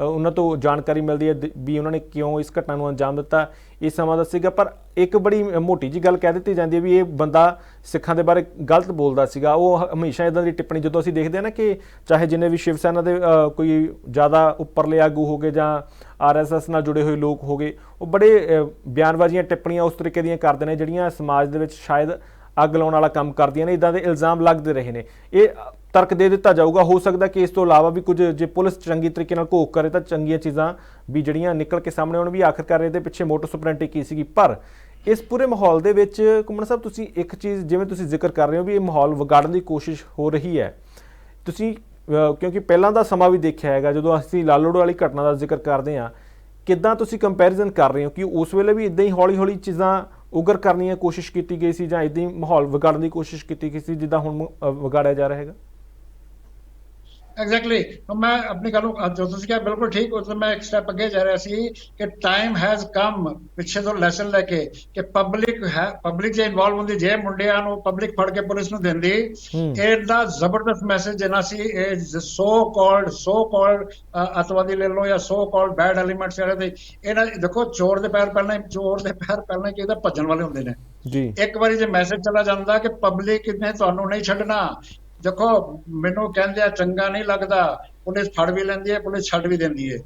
ਉਹਨਾਂ ਤੋਂ ਜਾਣਕਾਰੀ ਮਿਲਦੀ ਹੈ ਦ- ਵੀ ਉਹਨਾਂ ਨੇ ਕਿਉਂ ਇਸ ਘਟਨਾ ਨੂੰ ਅੰਜਾਮ ਦਿੱਤਾ। ਇਹ ਸਮਾਂ ਦਾ ਸੀਗਾ, ਪਰ ਇੱਕ ਬੜੀ ਮੋਟੀ ਜੀ ਗੱਲ ਕਹਿ ਦਿੱਤੀ ਜਾਂਦੀ ਹੈ ਵੀ ਇਹ ਬੰਦਾ ਸਿੱਖਾਂ ਦੇ ਬਾਰੇ ਗਲਤ ਬੋਲਦਾ ਸੀਗਾ। ਉਹ ਹਮੇਸ਼ਾ ਇਦਾਂ ਦੀ ਟਿੱਪਣੀ ਜਦੋਂ ਅਸੀਂ ਦੇਖਦੇ ਹਾਂ ਨਾ ਕਿ ਚਾਹੇ ਜਿੰਨੇ ਵੀ ਸ਼ਿਵ ਸੈਨਾ ਦੇ ਕੋਈ ਜ਼ਿਆਦਾ ਉੱਪਰਲੇ ਆਗੂ ਹੋਗੇ ਜਾਂ ਆਰਐਸਐਸ ਨਾਲ ਜੁੜੇ ਹੋਏ ਲੋਕ ਹੋਗੇ ਉਹ ਬੜੇ ਬਿਆਨਬਾਜ਼ੀਆਂ ਟਿੱਪਣੀਆਂ ਉਸ ਤਰੀਕੇ ਦੀਆਂ ਕਰਦੇ ਨੇ ਜਿਹੜੀਆਂ ਸਮਾਜ ਦੇ ਵਿੱਚ ਸ਼ਾਇਦ ਅੱਗ ਲਾਉਣ ਵਾਲਾ ਕੰਮ ਕਰਦੀਆਂ ਨੇ ਇਦਾਂ ਦੇ ਇਲਜ਼ਾਮ ਲੱਗਦੇ ਰਹੇ ਨੇ। ਇਹ ਤਰਕ ਦੇ ਦਿੱਤਾ ਜਾਊਗਾ। ਹੋ ਸਕਦਾ ਕਿ ਇਸ ਤੋਂ ਇਲਾਵਾ ਵੀ ਕੁਝ ਜੇ ਪੁਲਿਸ ਚੰਗੀ ਤਰੀਕੇ ਨਾਲ ਘੋਖ ਕਰੇ ਤਾਂ ਚੰਗੀਆਂ ਚੀਜ਼ਾਂ ਵੀ ਜਿਹੜੀਆਂ ਨਿਕਲ ਕੇ ਸਾਹਮਣੇ ਆਉਣ ਵੀ ਆਖਰਕਾਰ ਇਹਦੇ ਪਿੱਛੇ ਮੋਟੋ ਸੁਪਰੈਂਟੀ ਕੀ ਸੀਗੀ। ਪਰ ਇਸ ਪੂਰੇ ਮਾਹੌਲ ਦੇ ਵਿੱਚ ਕੁਮਨ ਸਾਹਿਬ ਤੁਸੀਂ ਇੱਕ ਚੀਜ਼ ਜਿਵੇਂ ਤੁਸੀਂ ਜ਼ਿਕਰ ਕਰ ਰਹੇ ਹੋ ਵੀ ਇਹ ਮਾਹੌਲ ਵਿਗਾੜਨ ਦੀ ਕੋਸ਼ਿਸ਼ ਹੋ ਰਹੀ ਹੈ। ਤੁਸੀਂ ਕਿਉਂਕਿ ਪਹਿਲਾਂ ਦਾ ਸਮਾਂ ਵੀ ਦੇਖਿਆ ਹੈਗਾ ਜਦੋਂ ਅਸੀਂ ਲਾਲੋੜ ਵਾਲੀ ਘਟਨਾ ਦਾ ਜ਼ਿਕਰ ਕਰਦੇ ਹਾਂ ਕਿੱਦਾਂ ਤੁਸੀਂ ਕੰਪੈਰੀਜ਼ਨ ਕਰ ਰਹੇ ਹੋ ਕਿ ਉਸ ਵੇਲੇ ਵੀ ਇਦਾਂ ਹੀ ਹੌਲੀ-ਹੌਲੀ ਚੀਜ਼ਾਂ ਉਗਰ ਕਰਨ ਦੀ ਕੋਸ਼ਿਸ਼ ਕੀਤੀ ਗਈ ਸੀ ਜਾਂ ਇਦਾਂ ਹੀ ਮਾਹੌਲ ਵਿਗਾੜਨ ਦੀ ਕੋਸ਼ਿਸ਼ ਕੀਤੀ ਗਈ ਸੀ ਜਿੱਦਾਂ ਹੁਣ ਅ, ਵਿਗਾੜਿਆ ਜਾ ਰਿਹਾ ਹੈਗਾ? ਐਗਜ਼ੈਕਟਲੀ ਮੈਂ ਆਪਣੀ ਗੱਲ ਨੂੰ ਜੋ ਤੁਸੀਂ ਕਿਹਾ ਬਿਲਕੁਲ ਠੀਕ ਉਸ ਮੈਂ ਇੱਕ ਸਟੈਪ ਅੱਗੇ ਜਾ ਰਿਹਾ ਸੀ ਕਿ ਟਾਈਮ ਹੈਜ਼ ਕਮ ਪਿੱਛੇ ਤੋਂ ਲੈਸਨ ਲੈ ਕੇ ਕਿ ਪਬਲਿਕ ਹੈ ਪਬਲਿਕ ਜੇ ਇਨਵੋਲਵ ਹੁੰਦੀ ਜੇ ਮੁੰਡਿਆਂ ਨੂੰ ਪਬਲਿਕ ਫੜ ਕੇ ਪੁਲਿਸ ਨੂੰ ਦਿੰਦੀ। ਇਹਦਾ ਜ਼ਬਰਦਸਤ ਮੈਸੇਜ ਦੇਣਾ ਸੀ ਇਹ ਸੋ ਕਾਲਡ ਸੋ ਕਾਲਡ ਅਤਵਾਦੀ ਲੈ ਲਓ ਜਾਂ ਸੋ ਕਾਲਡ ਬੈਡ ਐਲੀਮੈਂਟਸ ਜਿਹੜੇ ਦੇ ਇਹਨਾਂ ਦੇਖੋ ਚੋਰ ਦੇ ਪੈਰ ਪਹਿਲਾਂ ਚੋਰ ਦੇ ਪੈਰ ਪਹਿਲਾਂ ਹੀ ਕਿਹਦਾ ਭੱਜਣ ਵਾਲੇ ਹੁੰਦੇ ਨੇ ਜੀ ਇੱਕ ਵਾਰੀ ਜੇ ਮੈਸੇਜ ਚਲਾ ਜਾਂਦਾ ਕਿ ਪਬਲਿਕ ਨੇ ਤੁਹਾਨੂੰ ਨਹੀਂ ਛੱਡਣਾ ਦੇਖੋ ਮੈਨੂੰ ਕਹਿੰਦੇ ਆ ਚੰਗਾ ਨਹੀਂ ਲੱਗਦਾ ਪੁਲਿਸ ਫੜ ਵੀ ਲੈਂਦੀ ਹੈ ਪੁਲਿਸ ਛੱਡ ਵੀ ਦਿੰਦੀ ਹੈ।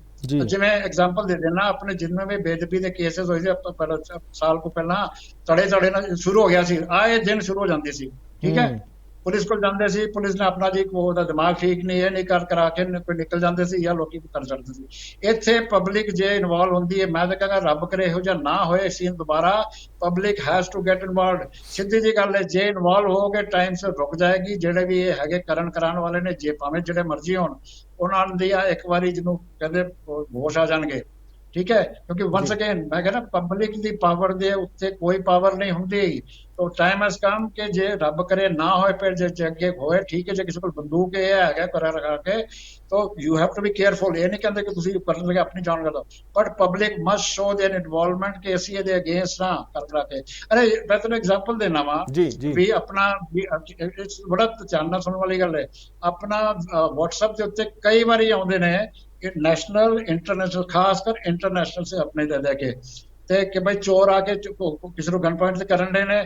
ਜਿਵੇਂ ਐਗਜ਼ਾਮਪਲ ਦੇ ਦੇਣਾ ਆਪਣੇ ਜਿੰਨੇ ਵੀ ਬੇਦਬੀ ਦੇ ਕੇਸਿਸ ਹੋਏ ਸੀ ਆਪਾਂ ਪਹਿਲਾਂ ਸਾਲ ਕੋ ਪਹਿਲਾਂ ਤੜੇ ਤੜੇ ਨਾਲ ਸ਼ੁਰੂ ਹੋ ਗਿਆ ਸੀ। ਆਏ ਦਿਨ ਸ਼ੁਰੂ ਹੋ ਜਾਂਦੇ ਸੀ। ਠੀਕ ਹੂੰ। ਪੁਲਿਸ ਕੋਲ ਜਾਂਦੇ ਸੀ, ਪੁਲਿਸ ਨੇ ਆਪਣਾ ਜੀ ਕੋ ਉਹਦਾ ਦਿਮਾਗ ਠੀਕ ਨਹੀਂ, ਇਹ ਨਹੀਂ ਕਰ, ਕਰਾ ਕੇ ਕੋਈ ਨਿਕਲ ਜਾਂਦੇ ਸੀ ਜਾਂ ਲੋਕੀ ਕਰ ਜਾਂਦੇ ਸੀ। ਇੱਥੇ ਪਬਲਿਕ ਜੇ ਇਨਵੋਲਵ ਹੁੰਦੀ ਹੈ, ਮੈਂ ਤਾਂ ਕਹਿੰਦਾ ਰੱਬ ਕਰੇ ਇਹੋ ਜਿਹਾ ਨਾ ਹੋਏ ਸੀਨ ਦੁਬਾਰਾ public has to get involved ਸਿੱਧੀ ਜੀ ਗੱਲ ਹੈ, ਜੇ ਇਨਵੋਲਵ ਹੋਗੇ ਟਾਈਮ ਸਿਰ ਰੁਕ ਜਾਏਗੀ, ਜਿਹੜੇ ਵੀ ਇਹ ਹੈਗੇ ਕਰਨ ਕਰਾਉਣ ਵਾਲੇ ਨੇ, ਜੇ ਭਾਵੇਂ ਜਿਹੜੇ ਮਰਜ਼ੀ ਹੋਣ, ਉਹਨਾਂ ਦੀ ਆ ਇੱਕ ਵਾਰੀ ਜਿਹਨੂੰ ਕਹਿੰਦੇ ਹੋਸ਼ ਆ ਜਾਣਗੇ। ਠੀਕ ਹੈ ਕਿਉਂਕਿ ਵਾਂਸ ਅਗੇਨ ਮੈਂ ਕਹਿੰਦਾ ਪਬਲਿਕ ਦੀ ਪਾਵਰ ਦੇ ਉੱਤੇ ਕੋਈ ਪਾਵਰ ਨਹੀਂ ਹੁੰਦੀ ਤੋ ਟਾਈਮ ਹੈਸ ਕਮ ਕਿ ਜੇ ਰੱਬ ਕਰੇ ਨਾ ਹੋਏ ਫਿਰ ਜੇ ਜੇ ਅੱਗੇ ਹੋਏ ਠੀਕ ਹੈ ਜੇ ਕਿਸੇ ਕੋਲ ਬੰਦੂਕ ਇਹ ਹੈਗਾ ਕਰਾ ਰਖਾ ਕੇ ਤੋ you have to be careful ਇਹ ਨਹੀਂ ਕਹਿੰਦੇ ਕਿ ਤੁਸੀਂ ਕਰਨ ਲੱਗੇ ਆਪਣੀ ਜਾਨ ਲਗਾ but public must show their involvement ਕਿ ਅਸੀਂ ਇਹਦੇ ਅਗੇਂਸਟ ਨਾ ਕਰ ਕਰਾ ਕੇ ਅਰੇ ਮੈਂ ਤੁਹਾਨੂੰ ਐਗਜ਼ਾਮਪਲ ਦੇਣਾ ਵਾ ਜੀ ਜੀ ਵੀ ਆਪਣਾ ਵੀ it's ਬੜਾ ਧਿਆਨ ਨਾਲ ਸੁਣਨ ਵਾਲੀ ਗੱਲ ਹੈ ਆਪਣਾ WhatsApp ਦੇ ਉੱਤੇ ਕਈ ਵਾਰੀ ਆਉਂਦੇ ਨੇ ਕਿ ਨੈਸ਼ਨਲ ਇੰਟਰਨੈਸ਼ਨਲ ਖਾਸ ਕਰ ਇੰਟਰਨੈਸ਼ਨਲ ਸੇ ਆਪਣੇ ਦੇ ਦੇ ਕੇ। ਤੇ ਕਿ ਭਾਈ ਚੋਰ ਆ ਕੇ ਕਿਸੇ ਨੂੰ ਗਨ ਪੁਆਇੰਟ ਤੇ ਕਰਨ ਦੇ ਨੇ।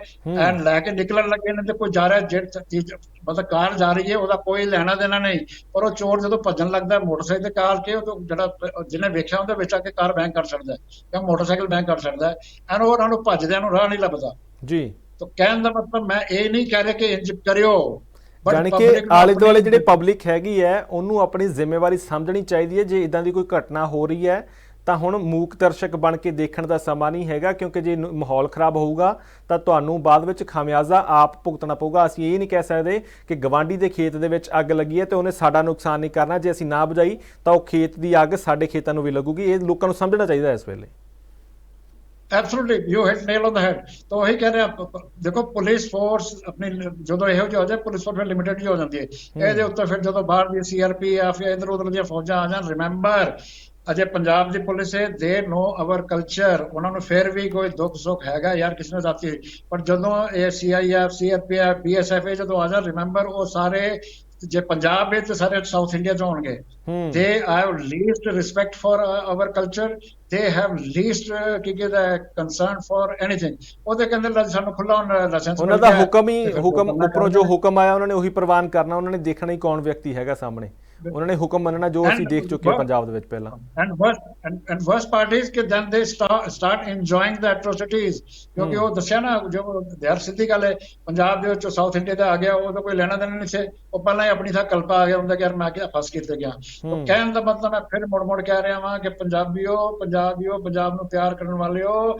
ਐਂਡ ਲੈ ਕੇ ਨਿਕਲਣ ਲੱਗੇ ਨੇ ਤੇ ਕੋਈ ਜਾ ਰਿਹਾ ਜੇਟ ਮਤਲਬ ਕਾਰ ਜਾ ਰਹੀ ਹੈ ਉਹਦਾ ਕੋਈ ਲੈਣਾ ਦੇਣਾ ਨਹੀਂ। ਪਰ ਉਹ ਚੋਰ ਜਦੋਂ ਭੱਜਣ ਲੱਗਦਾ ਮੋਟਰਸਾਈਕਲ ਤੇ ਕਾਰ ਕੇ ਉਹ ਜਿਹੜਾ ਜਿਹਨੇ ਵੇਖਿਆ ਉਹਦੇ ਵਿੱਚ ਆ ਕੇ ਕਾਰ ਬੈਂਕ ਕਰ ਸਕਦਾ ਹੈ ਜਾਂ ਮੋਟਰਸਾਈਕਲ ਬੈਂਕ ਕਰ ਸਕਦਾ ਹੈ ਐਂਡ ਉਹ ਉਹਨਾਂ ਨੂੰ ਭੱਜਦਿਆਂ ਨੂੰ ਰਾਹ ਨਹੀਂ ਲੱਭਦਾ। ਜੀ। ਤਾਂ ਕਹਿਣ ਦਾ ਮਤਲਬ ਮੈਂ ਇਹ ਨਹੀਂ ਕਹਿ ਰਿਹਾ ਕਿ ਇੰਜ ਕਰਿਓ। ਜਾਣੀ ਕਿ ਆਲੇ ਦੁਆਲੇ ਜਿਹੜੇ ਪਬਲਿਕ ਹੈਗੀ ਹੈ ਉਹਨੂੰ ਆਪਣੀ ਜ਼ਿੰਮੇਵਾਰੀ ਸਮਝਣੀ ਚਾਹੀਦੀ ਹੈ ਜੇ ਇਦਾਂ ਦੀ ਕੋਈ ਘਟਨਾ ਹੋ ਰਹੀ ਹੈ ਤਾਂ ਹੁਣ ਮੂਕ ਦਰਸ਼ਕ ਬਣ ਕੇ ਦੇਖਣ ਦਾ ਸਮਾਂ ਨਹੀਂ ਹੈਗਾ ਕਿਉਂਕਿ ਜੇ ਮਾਹੌਲ ਖਰਾਬ ਹੋਊਗਾ ਤਾਂ ਤੁਹਾਨੂੰ ਬਾਅਦ ਵਿੱਚ ਖਾਮਿਆਜ਼ਾ ਆਪ ਭੁਗਤਣਾ ਪਊਗਾ। ਅਸੀਂ ਇਹ ਨਹੀਂ ਕਹਿ ਸਕਦੇ ਕਿ ਗਵਾਂਡੀ ਦੇ ਖੇਤ ਦੇ ਵਿੱਚ ਅੱਗ ਲੱਗੀ ਹੈ ਤੇ ਉਹਨੇ ਸਾਡਾ ਨੁਕਸਾਨ ਨਹੀਂ ਕਰਨਾ। ਜੇ ਅਸੀਂ ਨਾ ਬੁਝਾਈ ਤਾਂ ਉਹ ਖੇਤ ਦੀ ਅੱਗ ਸਾਡੇ ਖੇਤਾਂ ਨੂੰ ਵੀ ਲੱਗੂਗੀ। ਇਹ ਲੋਕਾਂ ਨੂੰ ਸਮਝਣਾ ਚਾਹੀਦਾ ਇਸ ਵੇਲੇ। Absolutely you hit nail on the head ਤਾਂ ਉਹੀ ਕਹਿ ਰਿਹਾ ਦੇਖੋ ਪੁਲਿਸ ਫੋਰਸ ਆਪਣੀ ਜਦੋਂ ਇਹੋ ਜਿਹਾ ਹੋ ਜਾਏ ਪੁਲਿਸ ਫੋਰਸ ਲਿਮਿਟਡ ਹੀ ਹੋ ਜਾਂਦੀ ਹੈ ਇਹਦੇ ਉੱਤੇ ਫਿਰ ਜਦੋਂ ਬਾਹਰ ਦੀ ਸੀਆਰਪੀ ਜਾਂ ਫਿਰ ਇਧਰ ਉਧਰ ਦੀਆਂ ਫੌਜਾਂ ਆ ਜਾਣ ਰਿਮੈਂਬਰ ਅਜੇ ਪੰਜਾਬ ਦੀ ਪੁਲਿਸ ਹੈ ਦੇ ਨੋ ਆਵਰ ਕਲਚਰ ਉਹਨਾਂ ਨੂੰ ਫਿਰ ਵੀ ਕੋਈ ਦੁੱਖ ਸੁੱਖ ਹੈਗਾ ਯਾਰ ਕਿਸੇ ਨੇ ਰਾਤੀ ਹੋਈ ਪਰ ਜਦੋਂ ਇਹ ਸੀਆਈਐਫ ਸੀਆਰਪੀਐਫ ਬੀਐਸਐਫ ਜਦੋਂ ਆ ਜਾਣ ਰਿਮੈਂਬਰ ਉਹ ਸਾਰੇ ਜੇ ਪੰਜਾਬ ਵਿੱਚ ਤੇ ਸਾਰੇ ਸਾਊਥ ਇੰਡੀਆ ਚ ਹੋਣਗੇ ਹੂੰ। they have least respect for uh, our culture they have least uh, ਕੀ ਕਹਿੰਦਾ concern for anything. ਉਹਦੇ ਕਹਿੰਦੇ ਲੈ ਸਾਨੂੰ ਖੁੱਲਾ ਲਾਇਸੈਂਸ ਉਹਨਾਂ ਦਾ ਹੁਕਮ ਹੀ ਹੁਕਮ ਉੱਪਰੋਂ ਜੋ ਹੁਕਮ ਆਇਆ ਉਹਨਾਂ ਨੇ ਉਹੀ ਪ੍ਰਵਾਨ ਕਰਨਾ ਉਹਨਾਂ ਨੇ ਦੇਖਣਾ ਹੀ ਕੌਣ ਵਿਅਕਤੀ ਹੈਗਾ ਸਾਹਮਣੇ। ਉਹਨਾਂ ਨੇ ਹੁਕਮ ਮੰਨਣਾ ਜੋ ਅਸੀਂ ਦੇਖ ਚੁੱਕੇ ਹਾਂ ਪੰਜਾਬ ਦੇ ਵਿੱਚ ਪਹਿਲਾਂ। worst and, and worst part is ਕਿ they start start enjoying the atrocities ਕਿਉਂਕਿ ਉਹ ਦੱਸਿਆ ਨਾ ਜੋ ਧਿਆਰ ਸਿੱਧੀ ਗੱਲ ਹੈ ਪੰਜਾਬ ਦੇ ਵਿੱਚ ਸਾਊਥ ਇੰਡੀਆ ਦਾ ਆ ਗਿਆ ਉਹ ਤਾਂ ਕੋਈ ਲੈਣਾ ਦੇਣਾ ਨਹੀਂ ਸੀ। ਉਹ ਪਹਿਲਾਂ ਹੀ ਆਪਣੀ ਥਾਂ ਕਲਪਾ ਆ ਗਿਆ ਹੁੰਦਾ ਕਿ ਯਾਰ ਮੈਂ ਕਿਹਾ ਫਸ ਕਿੱਥੇ ਗਿਆ। ਹੂੰ। ਉਹ ਕਹਿਣ ਦਾ ਮਤਲਬ ਮੈਂ ਫਿਰ ਮੁੜ ਮੁੜ ਕਹਿ ਰਿਹਾ ਵਾਂ ਕਿ ਪੰਜਾਬੀਓ ਪੰਜਾਬੀਓ ਪੰਜਾਬ ਨੂੰ ਪਿਆਰ ਕਰਨ ਵਾਲਿਓ